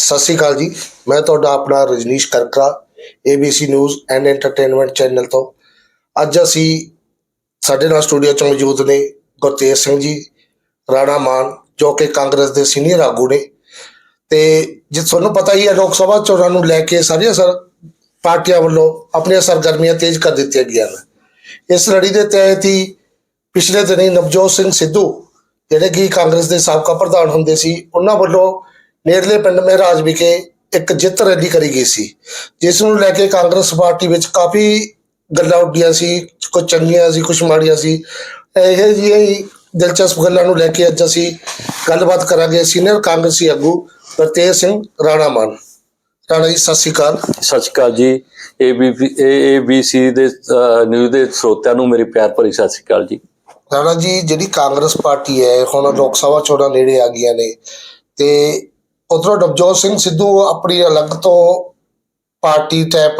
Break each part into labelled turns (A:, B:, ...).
A: ਸਤਿ ਸ਼੍ਰੀ ਅਕਾਲ ਜੀ। ਮੈਂ ਤੁਹਾਡਾ ਆਪਣਾ Rajneesh Karkara ABC news and entertainment channel ਤੋਂ। ਅੱਜ ਅਸੀਂ ਸਾਡੇ ਨਾਲ ਸਟੂਡੀਓ 'ਚ ਮੌਜੂਦ ਨੇ ਗੁਰਤੇਜ ਸਿੰਘ ਜੀ, ਰਾਣਾ ਮਾਨ, ਜੋ ਕਿ ਕਾਂਗਰਸ ਦੇ ਸੀਨੀਅਰ ਆਗੂ ਨੇ। ਤੇ ਜੇ ਤੁਹਾਨੂੰ ਪਤਾ ਹੀ ਹੈ, ਲੋਕ ਸਭਾ ਚੋਣਾਂ ਨੂੰ ਲੈ ਕੇ ਸਾਰੀਆਂ ਸਰ ਪਾਰਟੀਆਂ ਵੱਲੋਂ ਆਪਣੀਆਂ ਸਰਗਰਮੀਆਂ ਤੇਜ਼ ਕਰ ਦਿੱਤੀਆਂ ਗਈਆਂ ਨੇ। ਇਸ ਲੜੀ ਦੇ ਤਹਿਤ ਹੀ ਪਿਛਲੇ ਦਿਨੀ ਨਵਜੋਤ ਸਿੰਘ ਸਿੱਧੂ, ਜਿਹੜੇ ਕਿ ਕਾਂਗਰਸ ਦੇ ਸਾਬਕਾ ਪ੍ਰਧਾਨ ਹੁੰਦੇ ਸੀ, ਉਹਨਾਂ ਵੱਲੋਂ ਨੇੜਲੇ ਪਿੰਡ ਮਹਿਰਾਜ ਵਿਖੇ ਇੱਕ ਜਿੱਤ ਰੈਲੀ ਕਰੀ ਗਈ ਸੀ ਜਿਸ ਨੂੰ ਲੈ ਕੇ ਕਾਂਗਰਸ ਪਾਰਟੀ ਵਿੱਚ ਕਾਫੀ ਗੱਲਾਂ ਉੱਡੀਆਂ ਸੀ ਕੁਝ ਚੰਗੀਆਂ ਸੀ ਕੁਝ ਮਾੜੀਆਂ ਸੀ। ਇਹ ਜਿਹੀਆਂ ਹੀ ਦਿਲਚਸਪ ਗੱਲਾਂ ਨੂੰ ਲੈ ਕੇ ਅੱਜ ਅਸੀਂ ਗੱਲਬਾਤ ਕਰਾਂਗੇ ਸੀਨੀਅਰ ਕਾਂਗਰਸੀ ਆਗੂ ਗੁਰਤੇਜ ਸਿੰਘ ਰਾਣਾ ਮਾਨ ਰਾਣਾ ਜੀ ਸਤਿ ਸ਼੍ਰੀ ਅਕਾਲ।
B: ਸਤਿ ਸ਼੍ਰੀ ਅਕਾਲ ਜੀ। ਏਬੀਪੀ ਏਬੀਸੀ ਦੇ ਨਿਊਜ਼ ਦੇ ਸਰੋਤਿਆਂ ਨੂੰ ਮੇਰੀ ਪਿਆਰ ਭਰੀ ਸਤਿ ਸ਼੍ਰੀ ਅਕਾਲ ਜੀ।
A: ਰਾਣਾ ਜੀ ਜਿਹੜੀ ਕਾਂਗਰਸ ਪਾਰਟੀ ਹੈ ਹੁਣ ਲੋਕ ਸਭਾ ਚੋਣਾਂ ਨੇੜੇ ਆ ਗਈਆਂ ਨੇ ਤੇ ਉਧਰੋਂ ਨਵਜੋਤ ਸਿੰਘ ਸਿੱਧੂ ਆਪਣੀ ਅਲੱਗ ਤੋਂ ਪਾਰਟੀ ਟੈਪ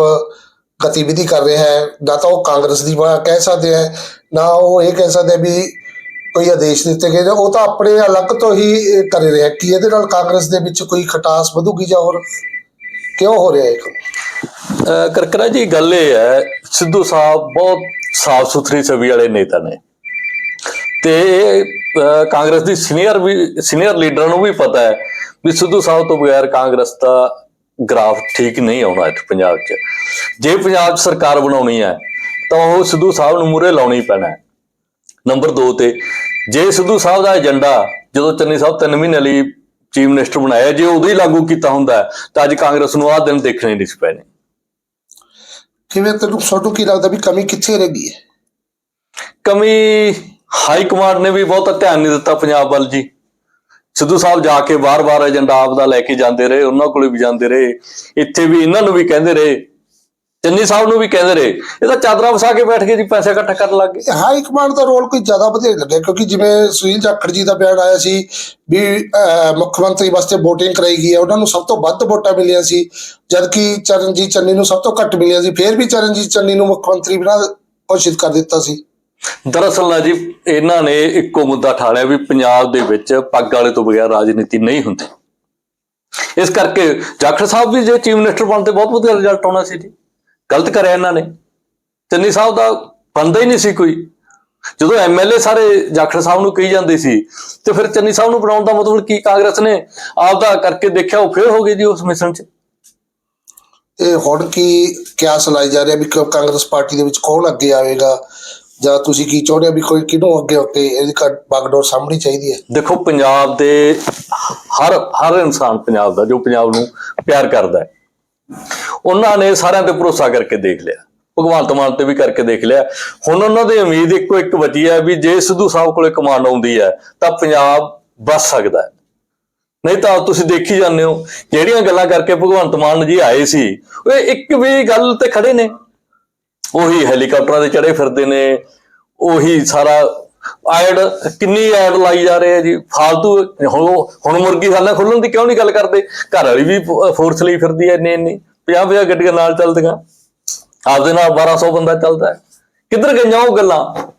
A: ਗਤੀਵਿਧੀ ਕਰ ਰਿਹਾ ਹੈ। ਨਾ ਤਾਂ ਉਹ ਕਾਂਗਰਸ ਦੀ ਕਹਿ ਸਕਦੇ ਹੈ, ਨਾ ਉਹ ਇਹ ਕਹਿ ਸਕਦੇ ਵੀ ਕੋਈ ਆਦੇਸ਼ ਦਿੱਤੇ ਗਏ ਉਹ ਤਾਂ ਆਪਣੇ ਅਲੱਗ ਤੋਂ ਹੀ ਕਰ ਰਿਹਾ ਕਿ ਇਹਦੇ ਨਾਲ ਕਾਂਗਰਸ ਦੇ ਵਿੱਚ ਕੋਈ ਖਟਾਸ ਵਧੂਗੀ ਜਾਂ ਹੋਰ ਕਿਉਂ ਹੋ ਰਿਹਾ ਇਹ
B: ਕਰਕਰਾ ਜੀ, ਗੱਲ ਇਹ ਹੈ, ਸਿੱਧੂ ਸਾਹਿਬ ਬਹੁਤ ਸਾਫ਼ ਸੁਥਰੀ ਛਵੀ ਵਾਲੇ ਨੇਤਾ ਨੇ। ਤੇ ਕਾਂਗਰਸ ਦੀ ਸੀਨੀਅਰ ਵੀ, ਸੀਨੀਅਰ ਲੀਡਰਾਂ ਨੂੰ ਵੀ ਪਤਾ ਹੈ ਵੀ ਸਿੱਧੂ ਸਾਹਿਬ ਤੋਂ ਬਗੈਰ ਕਾਂਗਰਸ ਦਾ ਗ੍ਰਾਫ ਠੀਕ ਨਹੀਂ ਆਉਣਾ ਇੱਥੇ ਪੰਜਾਬ 'ਚ। ਜੇ ਪੰਜਾਬ 'ਚ ਸਰਕਾਰ ਬਣਾਉਣੀ ਹੈ ਤਾਂ ਉਹ ਸਿੱਧੂ ਸਾਹਿਬ ਨੂੰ ਮੂਰੇ ਲਾਉਣੀ ਪੈਣਾ ਨੰਬਰ 2 ਤੇ ਜੇ ਸਿੱਧੂ ਸਾਹਿਬ ਦਾ ਏਜੰਡਾ ਜਦੋਂ ਚੰਨੀ ਸਾਹਿਬ 3 ਮਹੀਨੇ ਲਈ ਚੀਫ ਮਿਨਿਸਟਰ ਬਣਾਇਆ ਜੇ ਉਦੋਂ ਹੀ ਲਾਗੂ ਕੀਤਾ ਹੁੰਦਾ ਤਾਂ ਅੱਜ ਕਾਂਗਰਸ ਨੂੰ ਆਹ ਦਿਨ ਦੇਖਣੇ ਨਹੀਂ ਸੀ ਪੈਣੇ।
A: ਕਿਵੇਂ ਤੈਨੂੰ ਤੁਹਾਨੂੰ ਕੀ ਲੱਗਦਾ ਵੀ ਕਮੀ ਕਿੱਥੇ ਰਹਿ ਗਈ ਹੈ?
B: ਕਮੀ ਹਾਈ ਕਮਾਂਡ ਨੇ ਵੀ ਬਹੁਤਾ ਧਿਆਨ ਨਹੀਂ ਦਿੱਤਾ ਪੰਜਾਬ ਵੱਲ ਜੀ। ਸਿੱਧੂ ਸਾਹਿਬ ਜਾ ਕੇ ਬਾਰ-ਬਾਰ ਏਜੰਡਾ ਆਪਦਾ ਲੈ ਕੇ ਜਾਂਦੇ ਰਹੇ ਉਹਨਾਂ ਕੋਲੇ ਵੀ ਜਾਂਦੇ ਰਹੇ। ਇੱਥੇ ਵੀ ਇਹਨਾਂ ਨੂੰ ਵੀ ਕਹਿੰਦੇ ਰਹੇ ਚੰਨੀ ਸਾਹਿਬ ਨੂੰ ਵੀ ਕਹਿੰਦੇ ਰਹੇ। ਇਹ ਤਾਂ ਚਾਦਰਾਂ ਵਸਾ ਕੇ ਬੈਠ ਕੇ ਜੀ ਪੈਸੇ ਇਕੱਠਾ ਕਰਨ ਲੱਗ ਗਏ।
A: ਹਾਈ ਕਮਾਂਡ ਦਾ ਰੋਲ ਕੋਈ ਜ਼ਿਆਦਾ ਵਧੀਆ ਲੱਗਿਆ ਕਿਉਂਕਿ ਜਿਵੇਂ ਸੁਨੀਲ ਜਾਖੜ ਜੀ ਦਾ ਬਿਆਨ ਆਇਆ ਸੀ ਵੀ ਅਹ, ਮੁੱਖ ਮੰਤਰੀ ਵਾਸਤੇ VOTING ਕਰਾਈ ਗਈ ਹੈ ਉਹਨਾਂ ਨੂੰ ਸਭ ਤੋਂ ਵੱਧ ਵੋਟਾਂ ਮਿਲੀਆਂ ਸੀ ਜਦਕਿ ਚਰਨਜੀਤ ਚੰਨੀ ਨੂੰ ਸਭ ਤੋਂ ਘੱਟ ਮਿਲੀਆਂ ਸੀ। ਫਿਰ ਵੀ ਚਰਨਜੀਤ ਚੰਨੀ ਨੂੰ ਮੁੱਖ ਮੰਤਰੀ ਬਣਾ ਘੋਸ਼ਿਤ ਕਰ ਦਿੱਤਾ ਸੀ।
B: ਦਰਅਸਲ ਨਾ ਜੀ, ਇਹਨਾਂ ਨੇ ਇੱਕੋ ਮੁੱਦਾ ਠਾਲਿਆ ਵੀ ਪੰਜਾਬ ਦੇ ਵਿੱਚ ਪੱਗ ਵਾਲੇ ਤੋਂ ਬਗੈਰ ਰਾਜਨੀਤੀ ਨਹੀਂ ਹੁੰਦੀ। ਇਸ ਕਰਕੇ ਜਾਖੜ ਸਾਹਿਬ ਵੀ ਜੇ ਚੀਫ ਮਿਨਿਸਟਰ ਬਣਦੇ ਬਹੁਤ ਵਧੀਆ ਰਿਜ਼ਲਟ ਆਉਣਾ ਸੀ ਜੀ। ਗਲਤ ਕਰਿਆ ਇਹਨਾਂ ਨੇ। ਚੰਨੀ ਸਾਹਿਬ ਦਾ ਬੰਦਾ ਹੀ ਨਹੀਂ ਸੀ ਕੋਈ। ਜਦੋਂ ਐਮਐਲਏ ਸਾਰੇ ਜਾਖੜ ਸਾਹਿਬ ਨੂੰ ਕਹੀ ਜਾਂਦੇ ਸੀ, ਤੇ ਫਿਰ ਚੰਨੀ ਸਾਹਿਬ ਨੂੰ ਬਣਾਉਣ ਦਾ ਮਤਲਬ ਕੀ ਕਾਂਗਰਸ ਨੇ ਆਪਦਾ ਕਰਕੇ ਦੇਖਿਆ, ਉਹ ਫੇਰ ਹੋ ਗਈ ਜੀ ਉਸ ਮਿਸ਼ਨ 'ਚ।
A: ਇਹ ਹੁਣ ਕੀ ਕਿਆ ਲਾਈ ਜਾ ਰਿਹਾ ਵੀ ਕਾਂਗਰਸ ਪਾਰਟੀ ਦੇ ਵਿੱਚ ਕੌਣ ਅੱਗੇ ਆਵੇਗਾ? ਜਾਂ ਤੁਸੀਂ ਕੀ ਚਾਹੁੰਦੇ ਹੋ ਵੀ ਕੋਈ ਕਿਹਨੂੰ ਅੱਗੇ ਹੋ ਇਹਦੀ ਬਾਗਡੋਰ ਸਾਹਮਣੀ ਚਾਹੀਦੀ ਹੈ?
B: ਦੇਖੋ, ਪੰਜਾਬ ਦੇ ਹਰ ਹਰ ਇਨਸਾਨ ਪੰਜਾਬ ਦਾ, ਜੋ ਪੰਜਾਬ ਨੂੰ ਪਿਆਰ ਕਰਦਾ ਹੈ, ਉਹਨਾਂ ਨੇ ਸਾਰਿਆਂ ਤੇ ਭਰੋਸਾ ਕਰਕੇ ਦੇਖ ਲਿਆ, ਭਗਵੰਤ ਮਾਨ ਤੇ ਵੀ ਕਰਕੇ ਦੇਖ ਲਿਆ। ਹੁਣ ਉਹਨਾਂ ਦੀ ਉਮੀਦ ਇੱਕੋ ਇੱਕ ਬਚੀ ਹੈ ਵੀ ਜੇ ਸਿੱਧੂ ਸਾਹਿਬ ਕੋਲੇ ਕਮਾਂਡ ਆਉਂਦੀ ਹੈ, ਤਾਂ ਪੰਜਾਬ ਬਚ ਸਕਦਾ ਹੈ। ਨਹੀਂ ਤਾਂ ਤੁਸੀਂ ਦੇਖੀ ਜਾਂਦੇ ਹੋ, ਜਿਹੜੀਆਂ ਗੱਲਾਂ ਕਰਕੇ ਭਗਵੰਤ ਮਾਨ ਜੀ ਆਏ ਸੀ, ਉਹ ਇੱਕ ਵੀ ਗੱਲ ਤੇ ਖੜੇ ਨੇ। ਉਹੀ ਹੈਲੀਕਾਪਟਰਾਂ ਤੇ ਚੜੇ ਫਿਰਦੇ ਨੇ, ਉਹੀ ਸਾਰਾ ਐਡ, ਕਿੰਨੀ ਐਡ ਲਾਈ ਜਾ ਰਹੇ ਆ ਜੀ, ਫਾਲਤੂ, ਹੁਣ ਉਹ- ਹੁਣ ਮੁਰਗੀਖਾਨਾ ਖੋਲਣ ਦੀ ਕਿਉਂ ਨਹੀਂ ਗੱਲ ਕਰਦੇ? ਘਰ ਵਾਲੀ ਵੀ ਫੋਰਸ ਲਈ ਫਿਰਦੀ ਐ ਇੰਨੀ ਇੰਨੀ 50 50 ਗੱਡੀਆਂ ਨਾਲ ਚੱਲਦੀਆਂ। ਆਪਦੇ ਨਾਲ 1200 ਬੰਦਾ ਚੱਲਦਾ ਕਿੱਧਰ ਗਈਆਂ ਉਹ ਗੱਲਾਂ?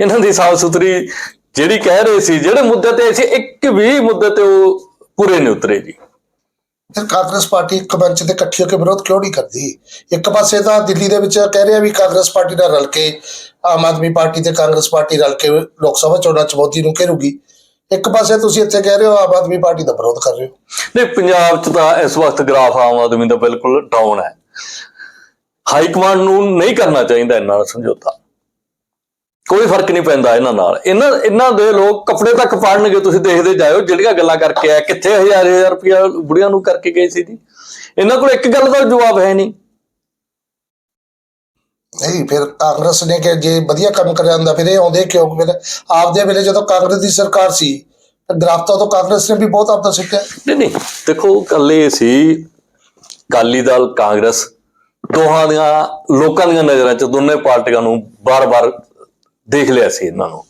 B: ਇਹਨਾਂ ਦੀ ਸਾਫ਼ ਸੁਥਰੀ ਜਿਹੜੀ ਕਹਿ ਰਹੇ ਸੀ, ਜਿਹੜੇ ਮੁੱਦੇ ਤੇ ਸੀ ਇੱਕ ਵੀ ਮੁੱਦੇ ਤੇ ਉਹ ਪੂਰੇ ਨਹੀਂ ਉਤਰੇ ਜੀ।
A: ਫਿਰ ਕਾਂਗਰਸ ਪਾਰਟੀ ਇੱਕ ਮੰਚ ਤੇ ਇਕੱਠੀ ਹੋ ਕੇ ਵਿਰੋਧ ਕਿਉਂ ਨਹੀਂ ਕਰਦੀ? ਇੱਕ ਪਾਸੇ ਤਾਂ ਦਿੱਲੀ ਦੇ ਵਿੱਚ ਕਹਿ ਰਿਹਾ ਵੀ ਕਾਂਗਰਸ ਪਾਰਟੀ ਨਾਲ ਰਲ ਕੇ, ਆਮ ਆਦਮੀ ਪਾਰਟੀ ਤੇ ਕਾਂਗਰਸ ਪਾਰਟੀ ਰਲ ਕੇ ਲੋਕ ਸਭਾ ਚੋਣਾਂ ਚ ਮੋਦੀ ਨੂੰ ਘੇਰੂਗੀ। ਇੱਕ ਪਾਸੇ ਤੁਸੀਂ ਇੱਥੇ ਕਹਿ ਰਹੇ ਹੋ ਆਮ ਆਦਮੀ ਪਾਰਟੀ ਦਾ ਵਿਰੋਧ ਕਰ ਰਹੇ ਹੋ।
B: ਨਹੀਂ, ਪੰਜਾਬ 'ਚ ਤਾਂ ਇਸ ਵਕਤ ਗ੍ਰਾਫ ਆਮ ਆਦਮੀ ਦਾ ਬਿਲਕੁਲ ਡਾਊਨ ਹੈ। ਹਾਈ ਕਮਾਂਡ ਨੂੰ ਨਹੀਂ ਕਰਨਾ ਚਾਹੀਦਾ ਇਹਨਾਂ ਨਾਲ ਸਮਝੌਤਾ। ਕੋਈ ਫ਼ਰਕ ਨਹੀਂ ਪੈਂਦਾ ਇਹਨਾਂ ਨਾਲ। ਇਹਨਾਂ ਇਹਨਾਂ ਦੇ ਲੋਕ ਕੱਪੜੇ ਤੱਕ ਪਾੜਨਗੇ ਤੁਸੀਂ ਦੇਖਦੇ ਜਾਇਓ ਜਿਹੜੀਆਂ ਗੱਲਾਂ ਕਰਕੇ ਆ ਕਿੱਥੇ ਹਜ਼ਾਰ ਹਜ਼ਾਰ ਰੁਪਇਆ ਬੁੜੀਆਂ ਨੂੰ ਕਰਕੇ ਗਏ ਸੀ ਜੀ? ਇਹਨਾਂ ਕੋਲ ਇੱਕ ਗੱਲ ਦਾ ਜਵਾਬ ਹੈ ਨਹੀਂ।
A: ਨਹੀਂ ਫਿਰ ਕਾਂਗਰਸ ਨੇ ਕਿ ਜੇ ਵਧੀਆ ਕੰਮ ਕਰਿਆ ਹੁੰਦਾ ਫਿਰ ਇਹ ਆਉਂਦੇ ਕਿਉਂ? ਫਿਰ ਆਪਦੇ ਵੇਲੇ ਜਦੋਂ ਕਾਂਗਰਸ ਦੀ ਸਰਕਾਰ ਸੀ ਦਰਾਫਤਾ ਤੋਂ ਕਾਂਗਰਸ ਨੇ ਵੀ ਬਹੁਤ ਆਪਦਾ ਸਿੱਖਿਆ।
B: ਨਹੀਂ ਨਹੀਂ ਦੇਖੋ ਇਹ ਸੀ ਅਕਾਲੀ ਦਲ ਕਾਂਗਰਸ ਦੋਹਾਂ ਦੀਆਂ ਲੋਕਾਂ ਦੀਆਂ ਨਜ਼ਰਾਂ 'ਚ ਦੋਨੇ ਪਾਰਟੀਆਂ ਨੂੰ ਬਾਰ-ਬਾਰ ਦੇਖ ਲਿਆ ਸੀ ਇਹਨਾਂ ਨੂੰ।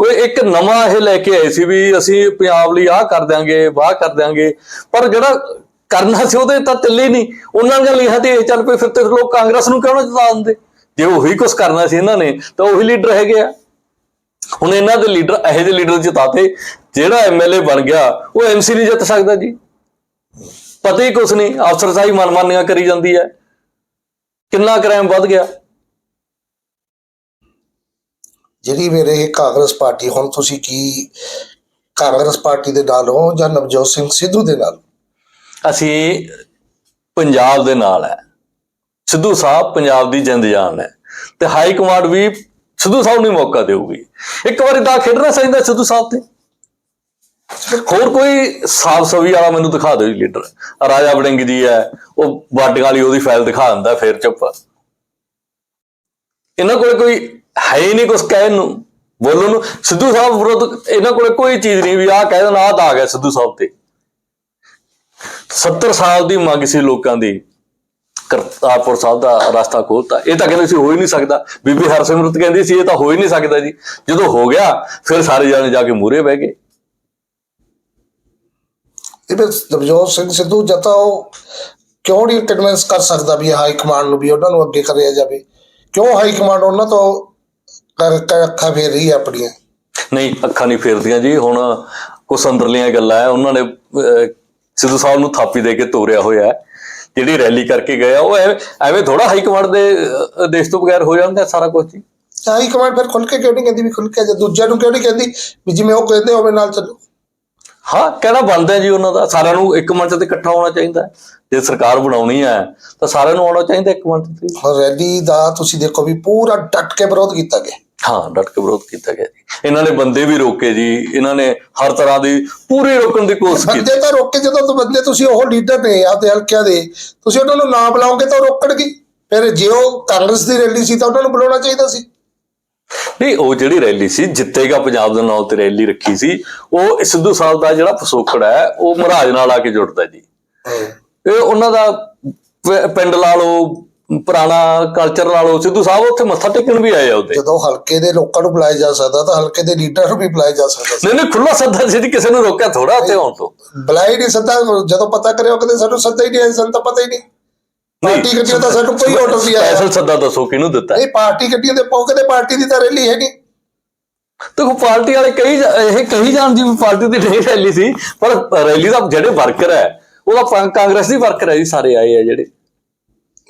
B: ਉਹ ਇੱਕ ਨਵਾਂ ਇਹ ਲੈ ਕੇ ਆਏ ਸੀ ਵੀ ਅਸੀਂ ਪੰਜਾਬ ਲਈ ਆਹ ਕਰ ਦਿਆਂਗੇ, ਵਾਹ ਕਰ ਦਿਆਂਗੇ। ਪਰ ਜਿਹੜਾ ਕਰਨਾ ਸੀ ਉਹਦੇ ਤਾਂ ਚੱਲੇ ਨਹੀਂ। ਉਹਨਾਂ ਦੀਆਂ ਲੀਹਾਂ ਤੇ ਇਹ ਚੱਲ ਪਏ ਫਿਰ ਤੇ ਲੋਕ ਕਾਂਗਰਸ ਨੂੰ ਕਿਉਂ ਨਾ ਜਿਤਾ ਦਿੰਦੇ? ਜੇ ਉਹੀ ਕੁਝ ਕਰਨਾ ਸੀ ਇਹਨਾਂ ਨੇ, ਤਾਂ ਉਹੀ ਲੀਡਰ ਹੈਗੇ ਆ। ਹੁਣ ਇਹਨਾਂ ਦੇ ਲੀਡਰ, ਇਹੋ ਜਿਹੇ ਲੀਡਰ ਜਿਤਾਤੇ, ਜਿਹੜਾ ਐਮਐਲਏ ਬਣ ਗਿਆ, ਉਹ ਐਮਸੀ ਨਹੀਂ ਜਿੱਤ ਸਕਦਾ ਜੀ। ਪਤਾ ਹੀ ਕੁਛ ਨਹੀਂ ਅਫਸਰਸ਼ਾਹੀ ਮਨਮਾਨੀਆਂ ਕਰੀ ਜਾਂਦੀ ਹੈ। ਕਿੰਨਾ ਕ੍ਰਾਈਮ ਵੱਧ ਗਿਆ।
A: ਜਿਹੜੀ ਮੇਰੇ ਇਹ ਕਾਂਗਰਸ ਪਾਰਟੀ, ਹੁਣ ਤੁਸੀਂ ਕੀ ਕਾਂਗਰਸ ਪਾਰਟੀ ਦੇ ਨਾਲ ਹੋ ਜਾਂ ਨਵਜੋਤ ਸਿੰਘ ਸਿੱਧੂ ਦੇ ਨਾਲ?
B: ਅਸੀਂ ਪੰਜਾਬ ਦੇ ਨਾਲ ਹੈ। ਸਿੱਧੂ ਸਾਹਿਬ ਪੰਜਾਬ ਦੀ ਜਿੰਦ ਜਾਨ ਹੈ ਤੇ ਹਾਈ ਕਮਾਂਡ ਵੀ ਸਿੱਧੂ ਸਾਹਿਬ ਨੂੰ ਮੌਕਾ ਦੇਊਗੀ। ਇੱਕ ਵਾਰੀ ਤਾਂ ਖੇਡਣਾ ਚਾਹੀਦਾ ਸਿੱਧੂ ਸਾਹਿਬ ਤੇ। ਹੋਰ ਕੋਈ ਸਾਫ਼ ਸਵੀ ਵਾਲਾ ਮੈਨੂੰ ਦਿਖਾ ਦਿਓ ਜੀ ਲੀਡਰ। ਰਾਜਾ ਵੜਿੰਗ ਜੀ ਹੈ, ਉਹ ਵਾਟਿੰਗ ਵਾਲੀ ਉਹਦੀ ਫਾਈਲ ਦਿਖਾ ਦਿੰਦਾ, ਫਿਰ ਚੁੱਪ। ਇਹਨਾਂ ਕੋਲ ਕੋਈ ਹੈ ਹੀ ਨਹੀਂ ਕੁਝ ਕਹਿਣ ਨੂੰ, ਬੋਲਣ ਨੂੰ। ਸਿੱਧੂ ਸਾਹਿਬ ਵਿਰੁੱਧ ਇਹਨਾਂ ਕੋਲੇ ਕੋਈ ਚੀਜ਼ ਨਹੀਂ ਵੀ ਆਹ ਕਹਿ ਦੇਣਾ, ਆਹ ਤਾਂ ਆ ਸਿੱਧੂ ਸਾਹਿਬ ਤੇ। 70 ਸਾਲ ਦੀ ਮੰਗ ਸੀ ਲੋਕਾਂ ਦੀ। ਕਰਤਾਰਪੁਰ ਸਾਹਿਬ ਦਾ ਰਸਤਾ ਖੋਲਤਾ। ਇਹ ਤਾਂ ਕਹਿੰਦੇ ਸੀ ਹੋ ਹੀ ਨਹੀਂ ਸਕਦਾ। ਬੀਬੀ ਹਰਸਿਮਰਤ ਕਹਿੰਦੀ ਸੀ, ਇਹ ਤਾਂ ਹੋ ਹੀ ਨਹੀਂ ਸਕਦਾ ਜੀ। ਜਦੋਂ ਹੋ ਗਿਆ, ਫਿਰ ਸਾਰੇ ਜਾਣੇ ਜਾ ਕੇ ਮੂਰੇ ਬਹਿ ਗਏ।
A: ਇਹ ਫਿਰ ਨਵਜੋਤ ਸਿੰਘ ਸਿੱਧੂ, ਜਾਂ ਤਾਂ ਉਹ ਕਿਉਂ ਨਹੀਂ ਕਨਵਿੰਸ ਕਰ ਸਕਦਾ ਵੀ ਹਾਈ ਕਮਾਂਡ ਨੂੰ ਵੀ ਉਹਨਾਂ ਨੂੰ ਅੱਗੇ ਕਰਿਆ ਜਾਵੇ? ਕਿਉਂ ਹਾਈ ਕਮਾਂਡ ਉਹਨਾਂ ਤੋਂ ਕਰ ਕਰ ਅੱਖਾਂ ਫੇਰ ਰਹੀ ਆਪਣੀਆਂ।
B: ਨਹੀਂ ਅੱਖਾਂ ਨਹੀਂ ਫੇਰਦੀਆਂ ਜੀ। ਹੁਣ ਕੁਛ ਅੰਦਰਲੀਆਂ ਗੱਲਾਂ ਹੈ ਉਹਨਾਂ ਨੇ ਅਹ, ਸਿੱਧੂ ਸਾਹਿਬ ਨੂੰ ਥਾਪੀ ਦੇ ਕੇ ਤੋਰਿਆ ਹੋਇਆ ਹੈ ਜਿਹੜੀ ਰੈਲੀ ਕਰਕੇ ਗਏ ਆ ਉਹ ਐਵੇਂ- ਐਵੇਂ ਥੋੜਾ ਹਾਈ ਕਮਾਂਡ ਦੇ ਅਹ, ਦੇਸ਼ ਤੋਂ ਬਗੈਰ ਹੋ ਜਾਂਦਾ ਹੈ ਸਾਰਾ ਕੁਝ ਜੀ।
A: ਹਾਈ ਕਮਾਂਡ ਫਿਰ ਖੁੱਲ ਕੇ ਕਿਉਂ ਨਹੀਂ ਕਹਿੰਦੀ ਵੀ ਖੁੱਲ ਕੇ ਜੇ ਦੂਜਿਆਂ ਨੂੰ ਕਿਉਂ ਨਹੀਂ ਕਹਿੰਦੀ ਵੀ ਜਿਵੇਂ ਉਹ ਕਹਿੰਦੇ ਹੋਵੇ ਨਾਲ ਚੱਲੋ।
B: ਹਾਂ ਕਹਿਣਾ ਬਣਦਾ ਹੈ ਜੀ ਉਹਨਾਂ ਦਾ। ਸਾਰਿਆਂ ਨੂੰ ਇੱਕ ਮੰਚ ਤੇ ਇਕੱਠਾ ਹੋਣਾ ਚਾਹੀਦਾ ਹੈ ਜੇ ਸਰਕਾਰ ਬਣਾਉਣੀ ਹੈ ਤਾਂ ਸਾਰਿਆਂ ਨੂੰ ਆਉਣਾ ਚਾਹੀਦਾ ਇੱਕ ਮੰਚ ਤੇ।
A: ਹੁਣ ਰੈਲੀ ਦਾ ਤੁਸੀਂ ਦੇਖੋ ਵੀ ਪੂਰਾ ਡਟ ਕੇ ਵਿਰੋਧ ਕੀਤਾ ਗਿਆ।
B: ਹਾਂ ਡਟ ਕੇ ਵਿਰੋਧ ਕੀਤਾ ਗਿਆ ਜੀ। ਇਹਨਾਂ ਨੇ ਬੰਦੇ ਵੀ ਰੋਕੇ ਜੀ। ਇਹਨਾਂ ਨੇ ਹਰ ਤਰ੍ਹਾਂ ਦੀ ਪੂਰੀ ਰੋਕਣ ਦੀ ਕੋਸ਼ਿਸ਼ ਕੀਤੀ।
A: ਬੰਦੇ ਤਾਂ ਰੋਕੇ ਜਦੋਂ ਤੋਂ ਬੰਦੇ ਤੁਸੀਂ ਉਹ ਲੀਡਰ ਨੇ ਆਪਦੇ ਹਲਕਿਆਂ ਦੇ ਤੁਸੀਂ ਉਹਨਾਂ ਨੂੰ ਨਾ ਬੁਲਾਓਗੇ ਤਾਂ ਰੋਕਣਗੇ। ਫਿਰ ਜੇ ਉਹ ਕਾਂਗਰਸ ਦੀ ਰੈਲੀ ਸੀ ਤਾਂ ਉਹਨਾਂ ਨੂੰ ਬੁਲਾਉਣਾ ਚਾਹੀਦਾ ਸੀ।
B: ਨਹੀਂ ਉਹ ਜਿਹੜੀ ਰੈਲੀ ਸੀ ਜਿੱਤੇਗਾ ਪੰਜਾਬ ਦੇ ਨਾਲ ਤੇ ਰੈਲੀ ਰੱਖੀ ਸੀ ਉਹ ਸਿੱਧੂ ਸਾਹਿਬ ਦਾ ਜਿਹੜਾ ਪਸੋਕੜ ਹੈ ਉਹ ਮਹਾਰਾਜ ਨਾਲ ਆ ਕੇ ਜੁੜਦਾ ਜੀ। ਇਹ ਉਹਨਾਂ ਦਾ ਪਿੰਡ ਲਾ ਲਓ ਪੁਰਾਣਾ ਕਲਚਰ ਲਾ ਲਓ ਸਿੱਧੂ ਸਾਹਿਬ ਉੱਥੇ ਮੱਥਾ ਟੇਕਣ ਵੀ ਆਏ ਆ ਉਹਦੇ।
A: ਜਦੋਂ ਹਲਕੇ ਦੇ ਲੋਕਾਂ ਨੂੰ ਬੁਲਾਇਆ ਜਾ ਸਕਦਾ ਤਾਂ ਹਲਕੇ ਦੇ ਲੀਡਰ ਨੂੰ ਵੀ ਬੁਲਾਇਆ ਜਾ ਸਕਦਾ
B: ਨਹੀਂ ਨਹੀਂ ਖੁੱਲਾ ਸੱਦਾ ਸੀ ਕਿਸੇ ਨੂੰ ਰੋਕਿਆ ਥੋੜਾ ਉੱਥੇ ਆਉਣ ਤੋਂ।
A: ਬੁਲਾਇਆ ਨਹੀਂ ਸੱਦਾ ਜਦੋਂ ਪਤਾ ਕਰਿਓ ਕਦੇ ਸਾਨੂੰ ਸੱਦਾ ਹੀ ਨਹੀਂ ਆਇਆ ਸਾਨੂੰ ਤਾਂ ਪਤਾ ਹੀ ਨਹੀਂ। ਪਾਰਟੀ ਗੱਡੀਆਂ ਦਾ ਸਾਨੂੰ ਕੋਈ ਆਰਡਰ ਨਹੀਂ ਆਇਆ।
B: ਸਪੈਸ਼ਲ ਸੱਦਾ ਦੱਸੋ ਕਿਹਨੂੰ ਦਿੱਤਾ? ਹੈ?
A: ਨਹੀਂ ਪਾਰਟੀ ਗੱਡੀਆਂ ਦੇ ਪਾਓ ਕਦੇ ਪਾਰਟੀ ਦੀ ਤਾਂ ਰੈਲੀ ਹੈ ਨਹੀਂ
B: ਦੇਖੋ ਪਾਰਟੀ ਵਾਲੇ ਕਈ ਇਹ ਕਹੀ ਜਾਣ ਦੀ ਵੀ ਪਾਰਟੀ ਦੀ ਨਹੀਂ ਰੈਲੀ ਸੀ ਪਰ ਰੈਲੀ ਦਾ ਜਿਹੜੇ ਵਰਕਰ ਹੈ ਉਹਦਾ ਕਾਂਗਰਸ ਦੀ ਵਰਕਰ ਹੈ ਜੀ ਸਾਰੇ ਆਏ ਆ ਜਿਹੜੇ।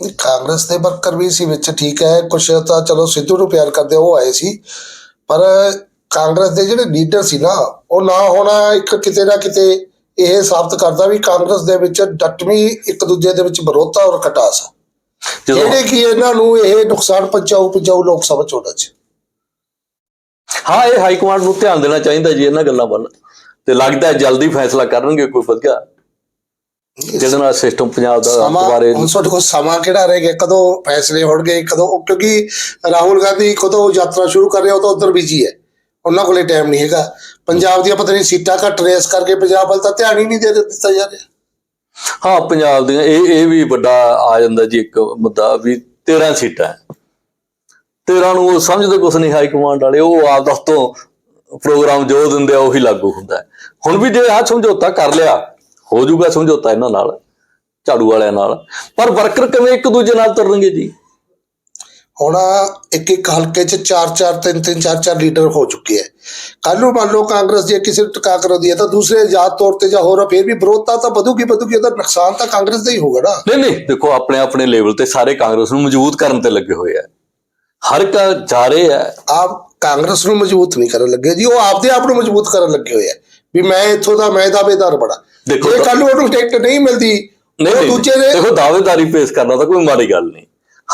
A: ਕਾਂਗਰਸ ਦੇ ਵਰਕਰ ਵੀ ਸੀ ਵਿੱਚ ਠੀਕ ਹੈ ਕੁਛ ਤਾਂ ਚਲੋ ਸਿੱਧੂ ਨੂੰ ਪਿਆਰ ਕਰਦੇ ਉਹ ਆਏ ਸੀ। ਪਰ ਕਾਂਗਰਸ ਦੇ ਜਿਹੜੇ ਲੀਡਰ ਸੀ ਨਾ ਉਹ ਨਾ ਹੋਣਾ ਇੱਕ ਕਿਤੇ ਨਾ ਕਿਤੇ ਇਹ ਸਾਬਤ ਕਰਦਾ ਵੀ ਕਾਂਗਰਸ ਦੇ ਵਿੱਚ ਡਟਵੀਂ ਇੱਕ ਦੂਜੇ ਦੇ ਵਿੱਚ ਵਿਰੋਧਤਾ ਔਰ
B: ਜਦੋਂ
A: ਜਿਹੜੇ ਕਿ ਇਹਨਾਂ ਨੂੰ ਇਹ ਨੁਕਸਾਨ ਪਹੁੰਚਾਊ ਪਹੁੰਚਾਊ ਲੋਕ ਸਭਾ ਚੋਣਾਂ 'ਚ।
B: ਹਾਂ ਇਹ ਹਾਈ ਕਮਾਂਡ ਨੂੰ ਧਿਆਨ ਦੇਣਾ ਚਾਹੀਦਾ ਜੀ ਇਹਨਾਂ ਗੱਲਾਂ ਵੱਲ। ਤੇ ਲੱਗਦਾ ਜਲਦੀ ਫੈਸਲਾ ਕਰਨਗੇ ਕੋਈ ਵਧੀਆ। ਜਿਹਦੇ ਨਾਲ ਸਿਸਟਮ ਪੰਜਾਬ ਦਾ ਦੁਬਾਰੇ
A: ਹੁਣ ਤੁਹਾਡੇ ਕੋਲ ਸਮਾਂ ਕਿਹੜਾ ਰਹਿ ਗਿਆ? ਕਦੋਂ ਫੈਸਲੇ ਹੋਣਗੇ ਕਦੋਂ ਕਿਉਂਕਿ ਰਾਹੁਲ ਗਾਂਧੀ ਕਦੋਂ ਯਾਤਰਾ ਸ਼ੁਰੂ ਕਰ ਰਿਹਾ ਉਹ ਤਾਂ ਉਧਰ ਬਿਜ਼ੀ ਹੈ। ਉਹਨਾਂ ਕੋਲੇ ਟਾਈਮ ਨਹੀਂ ਹੈਗਾ। ਪੰਜਾਬ ਦੀਆਂ ਪਤਾ ਨਹੀਂ ਸੀਟਾਂ ਘੱਟ ਰੇਸ ਇਸ ਕਰਕੇ ਪੰਜਾਬ ਵੱਲ ਤਾਂ ਧਿਆਨ ਹੀ ਨਹੀਂ ਦੇ ਦਿੱਤਾ ਜਾ ਰਿਹਾ।
B: ਹਾਂ ਪੰਜਾਬ ਦੀਆਂ ਇਹ ਇਹ ਵੀ ਵੱਡਾ ਆ ਜਾਂਦਾ ਜੀ ਇੱਕ ਮੁੱਦਾ ਵੀ 13 ਸੀਟਾਂ ਹੈ। 13 ਨੂੰ ਉਹ ਸਮਝਦੇ ਕੁਛ ਨਹੀਂ ਹਾਈ ਕਮਾਂਡ ਵਾਲੇ ਉਹ ਆਪ ਤੋਂ ਪ੍ਰੋਗਰਾਮ ਜੋ ਦਿੰਦੇ ਆ ਉਹੀ ਲਾਗੂ ਹੁੰਦਾ। ਹੁਣ ਵੀ ਜੇ ਆਹ ਸਮਝੌਤਾ ਕਰ ਲਿਆ ਹੋ ਜਾਊਗਾ ਸਮਝੌਤਾ ਇਹਨਾਂ ਨਾਲ ਝਾੜੂ ਵਾਲਿਆਂ ਨਾਲ। ਪਰ ਵਰਕਰ ਕਿਵੇਂ ਇੱਕ ਦੂਜੇ ਨਾਲ ਤੁਰਨਗੇ ਜੀ?
A: ਹੁਣ ਇੱਕ ਇੱਕ ਹਲਕੇ 'ਚ ਚਾਰ ਚਾਰ ਤਿੰਨ ਤਿੰਨ ਚਾਰ ਚਾਰ ਲੀਡਰ ਹੋ ਚੁੱਕੇ ਹੈ ਕੱਲ ਨੂੰ ਮੰਨ ਲਓ ਕਾਂਗਰਸ ਜੇ ਕਿਸੇ ਨੂੰ ਟਕਾ ਕਰਦੀ ਹੈ ਤਾਂ ਦੂਸਰੇ ਆਜ਼ਾਦ ਤੌਰ ਤੇ ਜਾਂ ਹੋਰ ਫਿਰ ਵੀ ਵਿਰੋਧਤਾ ਤਾਂ ਵਧੂਗੀ ਵਧੂਗੀ ਉਹਦਾ ਨੁਕਸਾਨ ਤਾਂ ਕਾਂਗਰਸ ਦਾ ਹੀ ਹੋਊਗਾ ਨਾ।
B: ਨਹੀਂ ਨਹੀਂ ਦੇਖੋ ਆਪਣੇ ਆਪਣੇ ਲੈਵਲ ਤੇ ਸਾਰੇ ਕਾਂਗਰਸ ਨੂੰ ਮਜ਼ਬੂਤ ਕਰਨ ਤੇ ਲੱਗੇ ਹੋਏ ਆ ਹਰ ਇੱਕ ਜਾ ਰਹੇ ਆ
A: ਆਪ ਕਾਂਗਰਸ ਨੂੰ ਮਜ਼ਬੂਤ ਨਹੀਂ ਕਰਨ ਲੱਗੇ ਜੀ ਉਹ ਆਪਦੇ ਆਪ ਨੂੰ ਮਜ਼ਬੂਤ ਕਰਨ ਲੱਗੇ ਹੋਏ ਆ ਵੀ ਮੈਂ ਇੱਥੋਂ ਦਾ ਮੈਂ ਦਾਅਵੇਦਾਰ ਬੜਾ।
B: ਦੇਖੋ
A: ਜੇ ਕੱਲ ਉਹਨੂੰ ਟਿਕਟ ਨਹੀਂ ਮਿਲਦੀ
B: ਨਹੀਂ
A: ਦੂਜੇ ਦੇ
B: ਦੇਖੋ ਦਾਅਵੇਦਾਰੀ ਪੇਸ਼ ਕਰਨਾ ਤਾਂ ਕੋਈ ਮਾੜੀ ਗੱਲ ਨਹੀਂ।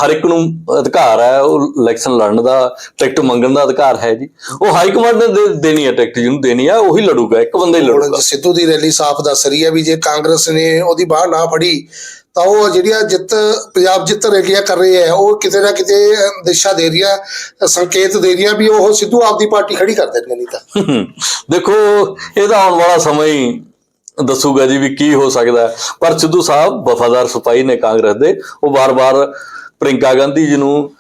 B: ਹਰ ਇੱਕ ਨੂੰ ਅਧਿਕਾਰ ਹੈ ਉਹ ਇਲੈਕਸ਼ਨ ਲੜਨ ਦਾ ਟਿਕਟ ਮੰਗਣ ਦਾ ਅਧਿਕਾਰ ਹੈ ਜੀ। ਉਹ ਹਾਈ ਕਮਾਂਡ ਨੇ ਦੇ- ਦੇਣੀ ਹੈ ਟਿਕਟ ਜਿਹਨੂੰ ਦੇਣੀ ਹੈ ਉਹੀ ਲੜੂਗਾ ਇੱਕ ਬੰਦਾ ਹੀ ਲੜੂਗਾ।
A: ਸਿੱਧੂ ਦੀ ਰੈਲੀ ਸਾਫ਼ ਦੱਸ ਰਹੀ ਹੈ ਵੀ ਜੇ ਕਾਂਗਰਸ ਨੇ ਉਹਦੀ ਬਾਹ ਨਾ ਫੜੀ ਤਾਂ ਉਹ ਜਿਹੜੀਆਂ ਜਿੱਤ ਪੰਜਾਬ ਜਿੱਤ ਰੈਲੀਆਂ ਕਰ ਰਹੀ ਹੈ ਉਹ ਕਿਤੇ ਨਾ ਕਿਤੇ ਦਿਸ਼ਾ ਦੇ ਰਹੀਆਂ ਅ, ਸੰਕੇਤ ਦੇ ਰਹੀਆਂ ਵੀ ਉਹ ਸਿੱਧੂ ਆਪਦੀ ਪਾਰਟੀ ਖੜੀ ਕਰ ਦੇਣਗੇ ਨਹੀਂ ਤਾਂ।
B: ਦੇਖੋ ਇਹਦਾ ਆਉਣ ਵਾਲਾ ਸਮਾਂ ਹੀ ਦੱਸੂਗਾ ਜੀ ਵੀ ਕੀ ਹੋ ਸਕਦਾ। ਪਰ ਸਿੱਧੂ ਸਾਹਿਬ ਵਫਾਦਾਰ ਸਿਪਾਹੀ ਨੇ ਕਾਂਗਰਸ ਦੇ। ਉਹ ਵਾਰ-ਵਾਰ ਪ੍ਰਿੰਕਾ ਗਾਂਧੀ ਜੀ ਨੂੰ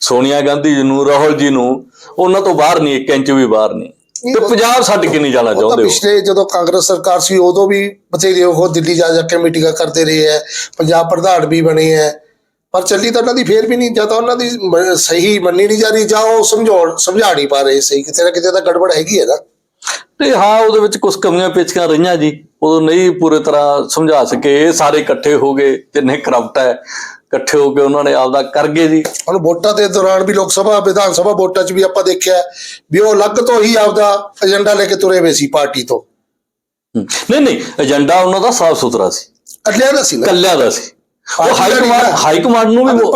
B: ਸੋਨੀਆ ਗਾਂਧੀ ਜੀ ਨੂੰ ਰਾਹੁਲ ਜੀ ਨੂੰ ਉਹਨਾਂ ਤੋਂ ਬਾਹਰ ਨਹੀਂ ਇੱਕ ਇੰਚ ਵੀ ਬਾਹਰ ਨਹੀਂ। ਤੇ ਪੰਜਾਬ ਛੱਡ ਕੇ ਨਹੀਂ ਜਾਣਾ ਚਾਹੁੰਦੇ ਉਹ
A: ਪਿਛਲੇ ਜਦੋਂ ਕਾਂਗਰਸ ਸਰਕਾਰ ਸੀ ਉਦੋਂ ਵੀ ਬਥੇਰੇ ਉਹ ਦਿੱਲੀ ਜਾ ਜਾ ਕੇ ਮੀਟਿੰਗਾਂ ਕਰਦੇ ਰਹੇ ਹੈ ਪੰਜਾਬ ਪ੍ਰਧਾਨ ਵੀ ਬਣੇ ਹੈ ਪਰ ਚੱਲੀ ਤਾਂ ਉਹਨਾਂ ਦੀ ਫੇਰ ਵੀ ਨਹੀਂ ਜਾਂ ਤਾਂ ਉਹਨਾਂ ਦੀ ਸਹੀ ਮੰਨੀ ਨਹੀਂ ਜਾ ਰਹੀ ਜਾਂ ਉਹ ਸਮਝਾਉਣ ਸਮਝਾ ਨਹੀਂ ਪਾ ਰਹੇ ਸਹੀ ਕਿਤੇ ਨਾ ਕਿਤੇ ਤਾਂ ਗੜਬੜ ਹੈਗੀ ਹੈ ਨਾ।
B: ਤੇ ਹਾਂ ਉਹਦੇ ਵਿੱਚ ਕੁਝ ਕਮੀਆਂ ਪੇਚੀਆਂ ਰਹੀਆਂ ਜੀ ਉਦੋਂ ਨਹੀਂ ਪੂਰੇ ਤਰ੍ਹਾਂ ਸਮਝਾ ਸਕੇ ਇਹ ਸਾਰੇ ਇਕੱਠੇ ਹੋ ਗਏ ਜਿੰਨੇ ਕਰਪਟ ਹੈ ਇਕੱਠੇ ਹੋ ਕੇ ਉਹਨਾਂ ਨੇ ਆਪਦਾ ਕਰ ਗਏ ਜੀ
A: ਹੁਣ ਵੋਟਾਂ ਦੇ ਦੌਰਾਨ ਵੀ ਲੋਕ ਸਭਾ ਵਿਧਾਨ ਸਭਾ ਵੋਟਾਂ 'ਚ ਵੀ ਆਪਾਂ ਦੇਖਿਆ ਵੀ ਉਹ ਅਲੱਗ ਤੋਂ ਹੀ ਆਪਦਾ ਏਜੰਡਾ ਲੈ ਕੇ ਤੁਰੇ ਹੋਏ ਸੀ ਪਾਰਟੀ ਤੋਂ।
B: ਨਹੀਂ ਨਹੀਂ ਏਜੰਡਾ ਉਹਨਾਂ ਦਾ ਸਾਫ਼ ਸੁਥਰਾ ਸੀ।
A: ਅੱਲਿਆਂ ਦਾ ਸੀ ਨਾ।
B: ਕੱਲਿਆਂ ਦਾ ਸੀ। ਉਹ
A: ਪਾਰਟੀ
B: ਹਾਈ ਕਮਾਂਡ
A: ਨਾ।
B: ਹਾਈ ਕਮਾਂਡ ਨੂੰ ਵੀ ਉਹ-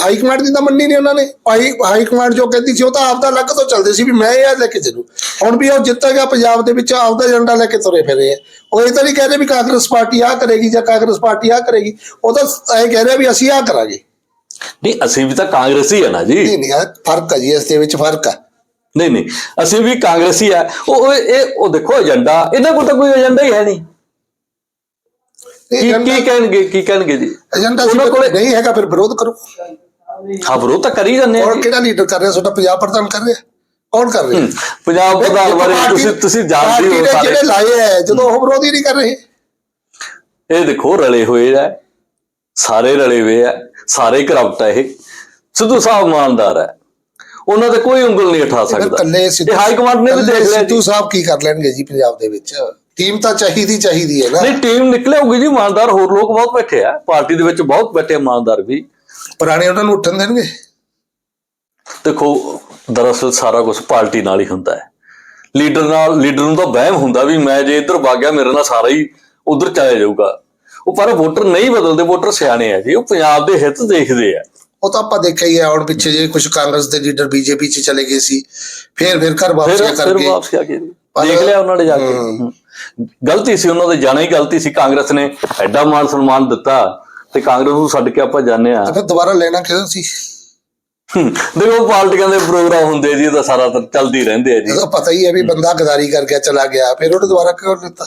A: ਹਾਈ ਕਮਾਂਡ ਦੀ ਤਾਂ ਮੰਨੀ ਨਹੀਂ ਉਹਨਾਂ ਨੇ। ਹਾਈ ਹਾਈ ਕਮਾਂਡ ਜੋ ਕਹਿੰਦੀ ਸੀ ਉਹ ਤਾਂ ਆਪਦਾ ਅਲੱਗ ਤੋਂ ਚੱਲਦੇ ਸੀ ਵੀ ਮੈਂ ਇਹ ਲੈ ਕੇ ਚੱਲੂ। ਹੁਣ ਵੀ ਉਹ ਜਿੱਤ ਗਿਆ ਪੰਜਾਬ ਦੇ ਵਿੱਚ ਆਪਦਾ ਏਜੰਡਾ ਲੈ ਕੇ ਤੁਰੇ ਫਿਰੇ ਆ। ਉਹ ਇਹ ਤਾਂ ਨਹੀਂ ਕਹਿ ਰਹੇ ਵੀ ਕਾਂਗਰਸ ਪਾਰਟੀ ਆ ਕਰੇਗੀ ਜਾਂ ਕਾਂਗਰਸ ਪਾਰਟੀ ਆ ਕਰੇਗੀ। ਉਹ ਤਾਂ ਇਹ ਕਹਿ ਰਿਹਾ ਵੀ ਅਸੀਂ ਆ ਕਰਾਂਗੇ।
B: ਨਹੀਂ ਅਸੀਂ ਵੀ ਤਾਂ ਕਾਂਗਰਸੀ ਹੈ ਨਾ ਜੀ।
A: ਨਹੀਂ ਨਹੀਂ ਫ਼ਰਕ ਹੈ ਜੀ ਇਸ ਦੇ ਵਿੱਚ ਫ਼ਰਕ ਹੈ
B: ਨਹੀਂ ਨਹੀਂ ਅਸੀਂ ਵੀ ਕਾਂਗਰਸੀ ਆ। ਉਹ ਉਹ- ਇਹ ਉਹ ਦੇਖੋ ਏਜੰਡਾ ਇਹਨਾਂ ਕੋਲ ਤਾਂ ਕੋਈ ਏਜੰਡਾ ਹੀ ਹੈ ਨਹੀਂ। ਕੀ ਕੀ ਕਹਿਣਗੇ ਕੀ ਕਹਿਣਗੇ ਜੀ?
A: ਏਜੰਡਾ
B: ਉਹਨਾਂ ਕੋਲੇ-
A: ਨਹੀਂ ਹੈਗਾ ਫਿਰ ਵਿਰੋਧ ਕਰੋ।
B: ਹਾਂ ਵਿਰੋਧ ਤਾਂ ਕਰੀ ਜਾਂਦੇ ਆ
A: ਔਰ। ਕਿਹੜਾ ਲੀਡਰ ਕਰ ਰਿਹਾ? ਤੁਹਾਡਾ ਪੰਜਾਬ ਪ੍ਰਧਾਨ ਕਰ ਰਿਹਾ? ਕੌਣ ਕਰ ਰਿਹਾ?
B: ਪੰਜਾਬ ਪ੍ਰਧਾਨ ਬਾਰੇ ਤੁਸੀਂ ਤੁਸੀਂ ਜਾਣਦੇ ਹੋ ਸਾਰੇ।
A: ਜਿਹੜੇ ਲਾਏ ਹੈ ਜਦੋਂ ਉਹ ਵਿਰੋਧ ਨਹੀਂ ਕਰ ਰਹੇ।
B: ਇਹ ਦੇਖੋ ਰਲੇ ਹੋਏ ਆ ਸਾਰੇ ਰਲੇ ਹੋਏ ਆ ਸਾਰੇ ਕਰਪਟ ਆ ਇਹ। ਸਿੱਧੂ ਸਾਹਿਬ ਇਮਾਨਦਾਰ ਹੈ ਉਹਨਾਂ ਤੇ ਕੋਈ ਉਂਗਲ ਨਹੀਂ ਉਠਾ ਸਕਦਾ। ਇਹ ਹਾਈ ਕਮਾਂਡ ਨੇ ਵੀ ਦੇਖ ਲਿਆ
A: ਸਿੱਧੂ ਸਾਹਿਬ ਕੀ ਕਰ ਲੈਣਗੇ ਜੀ ਪੰਜਾਬ ਦੇ ਵਿੱਚ? ਟੀਮ ਤਾਂ ਚਾਹੀਦੀ ਚਾਹੀਦੀ ਹੈ ਨਾ।
B: ਨਹੀਂ ਟੀਮ ਨਿਕਲੇ ਹੋਊਗੀ ਜੀ ਇਮਾਨਦਾਰ ਹੋਰ ਲੋਕ ਬਹੁਤ ਬੈਠੇ ਆ। ਪਾਰਟੀ ਦੇ ਵਿੱਚ ਬਹੁਤ ਬੈਠੇ ਇਮਾਨਦਾਰ ਵੀ।
A: ਪੁਰਾਣੇ ਉਹਨਾਂ ਨੂੰ ਉੱਠਣ ਦੇਣਗੇ?
B: ਦੇਖੋ ਦਰਅਸਲ ਸਾਰਾ ਕੁਝ ਪਾਰਟੀ ਨਾਲ ਹੀ ਹੁੰਦਾ ਹੈ। ਲੀਡਰ ਨਾਲ ਲੀਡਰ ਨੂੰ ਤਾਂ ਵਹਿਮ ਹੁੰਦਾ ਵੀ ਮੈਂ ਜੇ ਇੱਧਰ ਵਗ ਗਿਆ ਮੇਰੇ ਨਾਲ ਸਾਰਾ ਹੀ ਉਧਰ ਚਲਾ ਜਾਊਗਾ। ਉਹ ਪਰ ਵੋਟਰ ਨਹੀਂ ਬਦਲਦੇ ਵੋਟਰ ਸਿਆਣੇ ਆ ਜੀ ਉਹ ਪੰਜਾਬ ਦੇ ਹਿੱਤ ਦੇਖਦੇ ਆ।
A: ਉਹ ਤਾਂ ਆਪਾਂ ਦੇਖਿਆ ਹੀ ਹੈ ਹੁਣ ਪਿੱਛੇ ਜੇ ਕੁਝ ਕਾਂਗਰਸ ਦੇ ਲੀਡਰ ਬੀਜੇਪੀ 'ਚ ਚਲੇ ਗਏ ਸੀ ਫਿਰ ਫਿਰ ਘਰ
B: ਫਿਰ
A: ਕਰਕੇ।
B: ਵਾਪਸ ਆ ਗਏ।
A: ਪਰ-
B: ਦੇਖ ਲਿਆ ਉਹਨਾਂ ਨੇ ਜਾ ਕੇ। ਗਲਤੀ ਸੀ ਉਹਨਾਂ ਦੇ ਜਾਣਾ ਹੀ ਗਲਤੀ ਸੀ। ਕਾਂਗਰਸ ਨੇ ਐਡਾ ਮਾਨ ਸਨਮਾਨ ਦਿੱਤਾ ਤੇ ਕਾਂਗਰਸ ਨੂੰ ਛੱਡ ਕੇ ਆਪਾਂ ਜਾਂਦੇ ਆ
A: ਤਾਂ ਫਿਰ ਦੁਬਾਰਾ ਲੈਣਾ ਕਿਹਦਾ ਸੀ?
B: ਦੇਖੋ ਪਾਰਟੀਆਂ ਦੇ ਪ੍ਰੋਗਰਾਮ ਹੁੰਦੇ ਜੀ ਤਾਂ ਸਾਰਾ ਤਾਂ ਚੱਲਦੀ ਰਹਿੰਦੇ ਆ ਜੀ।
A: ਇਹਦਾ ਪਤਾ ਹੀ ਹੈ ਵੀ ਬੰਦਾ ਗਦਾਰੀ ਕਰ ਗਿਆ ਚਲਾ ਗਿਆ ਫਿਰ ਉਹਨੇ ਦੁਬਾਰਾ ਕਿਉਂ ਦਿੱਤਾ?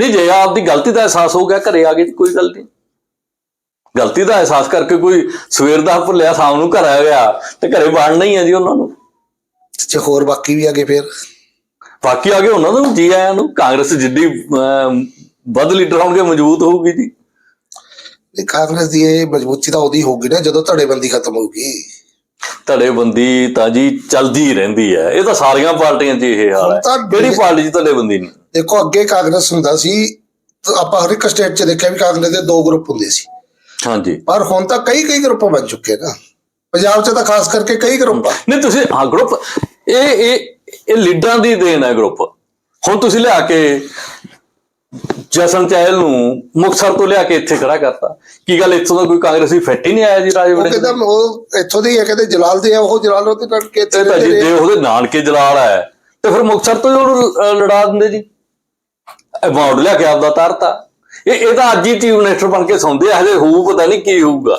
B: ਨਹੀਂ ਜੇ ਆਪਦੀ ਗਲਤੀ ਦਾ ਅਹਿਸਾਸ ਹੋ ਗਿਆ ਘਰੇ ਆ ਗਏ ਤਾਂ ਕੋਈ ਗੱਲ ਨਹੀਂ। ਗਲਤੀ ਦਾ ਅਹਿਸਾਸ ਕਰਕੇ ਕੋਈ ਸਵੇਰ ਦਾ ਭੁੱਲਿਆ ਸ਼ਾਮ ਨੂੰ ਘਰ ਆ ਗਿਆ ਤੇ ਘਰੇ ਬਾੜਨਾ ਹੀ ਆ ਜੀ ਉਹਨਾਂ ਨੂੰ।
A: ਜੇ ਹੋਰ ਬਾਕੀ ਵੀ ਆ ਗਏ ਫਿਰ?
B: ਬਾਕੀ ਆ ਗਏ ਉਹਨਾਂ ਨੂੰ ਜੀ ਆਇਆਂ ਨੂੰ। ਕਾਂਗਰਸ ਜਿੱਡੀ ਵੱਧ ਲੀਡਰ ਹੋਣਗੇ ਮਜ਼ਬੂਤ ਹੋਊਗੀ ਜੀ।
A: ਇਹ ਕਾਂਗਰਸ ਦੀ ਇਹ ਮਜ਼ਬੂਤੀ ਤਾਂ ਉਹਦੀ ਹੋਊਗੀ ਨਾ ਜਦੋਂ ਧੜੇਬੰਦੀ ਖਤਮ ਹੋਊਗੀ।
B: ਧੜੇਬੰਦੀ ਤਾਂ ਜੀ ਚੱਲਦੀ ਹੀ ਰਹਿੰਦੀ ਹੈ। ਇਹ ਤਾਂ ਸਾਰੀਆਂ ਪਾਰਟੀਆਂ 'ਚ ਇਹ ਹਾਲ ਹੈ।
A: ਤਾਂ
B: ਕਿਹੜੀ ਪਾਰਟੀ 'ਚ ਧੜੇਬੰਦੀ ਨਹੀਂ?
A: ਦੇਖੋ ਅੱਗੇ ਕਾਂਗਰਸ ਹੁੰਦਾ ਸੀ ਤਾਂ ਆਪਾਂ ਹਰ ਇੱਕ ਸਟੇਟ 'ਚ ਦੇਖਿਆ ਵੀ ਕਾਂਗਰਸ ਦੇ ਦੋ ਗਰੁੱਪ ਹੁੰਦੇ ਸੀ।
B: ਹਾਂਜੀ।
A: ਪਰ ਹੁਣ ਤਾਂ ਕਈ ਕਈ ਗਰੁੱਪ ਬਣ ਚੁੱਕੇ ਨਾ। ਪੰਜਾਬ 'ਚ ਤਾਂ ਖਾਸ ਕਰਕੇ ਕਈ ਗਰੁੱਪ
B: ਨਹੀਂ ਤੁਸੀਂ ਹਾਂ ਗਰੁੱਪ ਇਹ ਇਹ ਇਹ ਲੀਡਰਾਂ ਦੀ ਦੇਣ ਹੈ ਗਰੁੱਪ। ਹੁਣ ਤੁਸੀਂ ਲਿਆ ਕੇ ਜਸਨ ਚਹਿਲ ਨੂੰ ਮੁਕਤਸਰ ਤੋਂ ਲਿਆ ਕੇ ਇੱਥੇ ਖੜਾ ਕਰਤਾ। ਕੀ ਗੱਲ ਇੱਥੋਂ ਦਾ ਕੋਈ ਕਾਂਗਰਸੀ ਫਿੱਟ ਹੀ ਨਹੀਂ ਆਇਆ ਜੀ
A: ਉਹ
B: ਰਾਜਵੜੇ
A: ਕਹਿੰਦਾ ਉਹ ਇੱਥੋਂ ਦੇ ਹੀ ਕਹਿੰਦੇ ਜਲਾਲ ਦੇ ਆ ਉਹ ਜਲਾਲ ਉਹਦੇ ਨਾਲ ਕੇ
B: ਤੇ ਭਾਜੀ ਜੇ ਉਹਦੇ ਨਾਨਕੇ ਜਲਾਲ ਹੈ ਤੇ ਫਿਰ ਮੁਕਤਸਰ ਤੋਂ ਉਹਨੂੰ ਲੜਾ ਦਿੰਦੇ ਜੀ। ਅਵਾਰਡ ਲਿਆ ਕੇ ਆਪਦਾ ਤਾਰਤਾ। ਇਹ ਇਹ ਤਾਂ ਅੱਜ ਹੀ ਚੀਫ ਮਿਨਿਸਟਰ ਬਣ ਕੇ ਸੌਂਦੇ ਆ ਹਜੇ ਹੋਊ ਪਤਾ ਨਹੀਂ ਕੀ ਹੋਊਗਾ।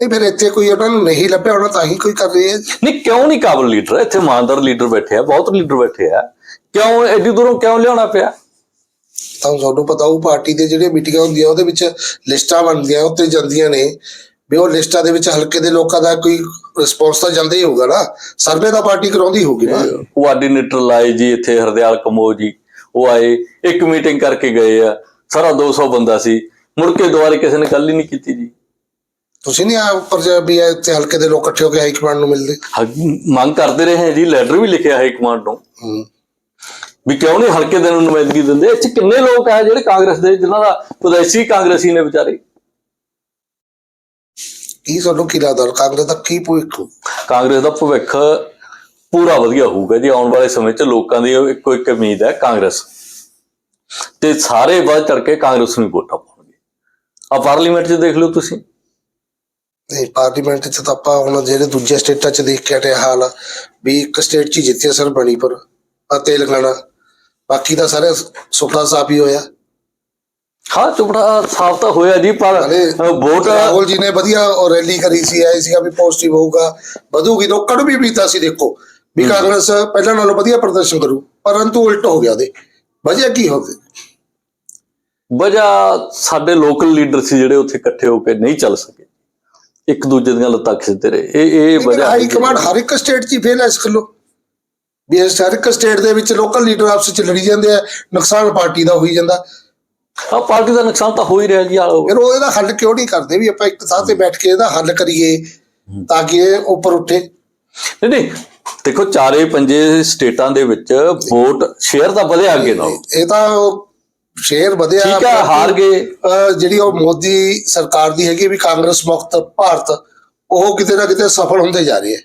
A: ਨਹੀਂ ਫਿਰ ਇੱਥੇ ਕੋਈ ਉਹਨਾਂ ਨੂੰ ਨਹੀਂ ਲੱਭਿਆ ਉਹਨਾਂ ਤਾਂ ਹੀ ਕੋਈ ਕਰ ਰਹੇ ਆ
B: ਨਹੀਂ ਕਿਉਂ ਨਹੀਂ ਕਾਬਲ ਲੀਡਰ? ਇੱਥੇ ਇਮਾਨਦਾਰ ਲੀਡਰ ਬੈਠੇ ਆ ਬਹੁਤ ਲੀਡਰ ਬੈਠੇ ਆ। ਕਿਉਂ ਐਡੀ ਦੂਰੋਂ ਕਿਉਂ ਲਿਆਉਣਾ ਪਿਆ?
A: ਤਾਂ ਤੁਹਾਨੂੰ ਪਤਾ ਉਹ ਪਾਰਟੀ ਦੇ ਜਿਹੜੇ ਮੀਟਿੰਗਾਂ ਹੁੰਦੀਆਂ ਉਹਦੇ ਵਿੱਚ ਲਿਸਟਾਂ ਬਣਦੀਆਂ ਉੱਤੇ ਜਾਂਦੀਆਂ ਨੇ। ਵੀ ਉਹ ਲਿਸਟਾਂ ਦੇ ਵਿੱਚ ਹਲਕੇ ਦੇ ਲੋਕਾਂ ਦਾ ਕੋਈ ਰਿਸਪੌਂਸ ਤਾਂ ਜਾਂਦਾ ਹੀ ਹੋਊਗਾ ਨਾ। ਸਰਵੇ ਤਾਂ ਪਾਰਟੀ ਕਰਾਉਂਦੀ ਹੋਊਗੀ ਨਾ।
B: ਕੋਆਰਡੀਨੇਟਰ ਲਾਏ ਜੀ ਇੱਥੇ ਹਰਦਿਆਲ ਕਮੋ ਜੀ। ਉਹ ਆਏ ਇੱਕ ਮੀਟਿੰਗ ਕਰਕੇ ਗਏ ਆ। ਸਾਰਾ 200 ਬੰਦਾ ਸੀ। ਮੁੜ ਕੇ ਦੁਬਾਰੇ ਕਿਸੇ ਨੇ ਗੱਲ ਹੀ ਨਹੀਂ ਕੀਤੀ ਜੀ।
A: ਤੁਸੀਂ ਨਹੀਂ ਆ ਉੱਪਰ ਜੇ ਵੀ ਇੱਥੇ ਹਲਕੇ ਦੇ ਲੋਕ ਇਕੱਠੇ ਹੋ ਕੇ ਹਾਈ ਕਮਾਂਡ ਨੂੰ ਮਿਲਦੇ?
B: ਮੰਗ ਕਰਦੇ ਰਹੇ ਜੀ ਲੈਟਰ ਵੀ ਲਿਖਿਆ ਹਾਈ ਕਮਾਂਡ ਨੂੰ।
A: ਹੂੰ।
B: ਵੀ ਕਿਉਂ ਨਹੀਂ ਹਲਕੇ ਦੇ ਨੂੰ ਨੁਮਾਇੰਦਗੀ ਦਿੰਦੇ? ਇਹ ਚ ਕਿੰਨੇ ਲੋਕ ਆ ਜਿਹੜੇ ਕਾਂਗਰਸ ਦੇ ਜਿਨ੍ਹਾਂ ਦਾ ਵਿਦੇਸ਼ੀ ਕਾਂਗਰਸੀ ਨੇ ਵਿਚਾਰੇ?
A: ਕੀ ਤੁਹਾਨੂੰ ਕੀ ਲੱਗਦਾ? ਕਾਂਗਰਸ ਦਾ ਕੀ ਭਵਿੱਖ?
B: ਕਾਂਗਰਸ ਦਾ ਭਵਿੱਖ ਪੂਰਾ ਵਧੀਆ ਹੋਊਗਾ ਜੀ। ਆਉਣ ਵਾਲੇ ਸਮੇਂ 'ਚ ਲੋਕਾਂ ਦੀ ਇੱਕੋ ਇੱਕ ਉਮੀਦ ਹੈ ਕਾਂਗਰਸ। ਤੇ ਸਾਰੇ ਵੱਧ ਚੜ ਕੇ ਕਾਂਗਰਸ ਨੂੰ ਵੋਟਾਂ ਪਾਉਣਗੇ। ਆ ਪਾਰਲੀਮੈਂਟ 'ਚ ਦੇਖ ਲਓ ਤੁਸੀਂ।
A: ਨਹੀਂ ਪਾਰਲੀਮੈਂਟ ਚ ਤਾਂ ਆਪਾਂ ਹੁਣ ਜਿਹੜੇ ਦੂਜੇ ਸਟੇਟਾਂ ਚ ਦੇਖ ਕੇ ਹਟੇ ਹਾਲ ਵੀ ਇੱਕ ਸਟੇਟ ਚ ਜਿੱਤਿਆ ਸਰ ਮਣੀਪੁਰ ਆ ਤੇਲੰਗਾਨਾ। ਬਾਕੀ ਤਾਂ ਸਾਰੇ ਸੁਪਨਾ ਸਾਫ਼ ਹੀ ਹੋਇਆ।
B: ਹਾਂ ਚੁਪੜਾ ਸਾਫ਼ ਤਾਂ ਹੋਇਆ ਜੀ ਪਰ ਵੋਟ
A: ਰਾਹੁਲ ਜੀ ਨੇ ਵਧੀਆ ਰੈਲੀ ਕਰੀ ਸੀ ਆਏ ਸੀਗਾ ਵੀ ਪੋਜ਼ਿਟਿਵ ਹੋਊਗਾ ਵਧੂਗੀ ਨੂੰ ਵੀ ਉਮੀਦ ਸੀ ਦੇਖੋ। ਵੀ ਕਾਂਗਰਸ ਪਹਿਲਾਂ ਨਾਲੋਂ ਵਧੀਆ ਪ੍ਰਦਰਸ਼ਨ ਕਰੂ ਪਰੰਤੂ ਉਲਟ ਹੋ ਗਿਆ ਉਹਦੇ। ਵਜ੍ਹਾ ਕੀ ਹੋ ਗਈ
B: ਵਜ੍ਹਾ ਸਾਡੇ ਲੋਕਲ ਲੀਡਰ ਸੀ ਜਿਹੜੇ ਉੱਥੇ ਇਕੱਠੇ ਹੋ ਕੇ ਨਹੀਂ ਚੱਲ ਸਕੇ। ਇੱਕ ਦੂਜੇ ਦੀਆਂ ਲੱਤਾਂ ਖਿੱਚਦੇ ਰਹੇ। ਇਹ ਇਹ ਵਜ੍ਹਾ
A: ਹਾਈ ਕਮਾਂਡ ਹਰ ਇੱਕ ਸਟੇਟ 'ਚ ਫੇਲ ਹੈ ਇਸ ਗੱਲੋਂ। ਵੀ ਹਰ ਸਟੇਟ ਦੇ ਵਿੱਚ ਲੋਕਲ ਲੀਡਰ ਆਪਸ ਵਿੱਚ ਲੜੀ ਜਾਂਦੇ ਆ ਨੁਕਸਾਨ ਪਾਰਟੀ ਦਾ ਹੋਈ ਜਾਂਦਾ।
B: ਆ ਪਾਰਟੀ ਦਾ ਨੁਕਸਾਨ ਤਾਂ ਹੋ ਹੀ ਰਿਹਾ ਜੀ ਆ
A: ਫਿਰ ਉਹ ਇਹਦਾ ਹੱਲ ਕਿਉਂ ਨਹੀਂ ਕਰਦੇ ਵੀ ਆਪਾਂ ਇੱਕ ਥਾਂ ਤੇ ਬੈਠ ਕੇ ਇਹਦਾ ਹੱਲ ਕਰੀਏ ਤਾਂ ਕਿ ਇਹ ਉੱਪਰ ਉੱਠੇ।
B: ਨਹੀਂ ਨਹੀਂ ਦੇਖੋ ਚਾਰੇ ਪੰਜੇ ਸਟੇਟਾਂ ਦੇ ਵਿੱਚ ਵੋਟ ਸ਼ੇਅਰ ਤਾਂ ਵਧਿਆ ਅੱਗੇ ਨਾਲੋਂ।
A: ਇਹ ਤਾਂ ਸ਼ੇਰ ਵਧਿਆ।
B: ਠੀਕ ਹੈ ਹਾਰ ਗਏ।
A: ਜਿਹੜੀ ਉਹ ਮੋਦੀ ਸਰਕਾਰ ਦੀ ਹੈਗੀ ਵੀ ਕਾਂਗਰਸ ਮੁਕਤ ਭਾਰਤ ਉਹ ਕਿਤੇ ਨਾ ਕਿਤੇ ਸਫਲ ਹੁੰਦੇ ਜਾ ਰਹੀ ਹੈ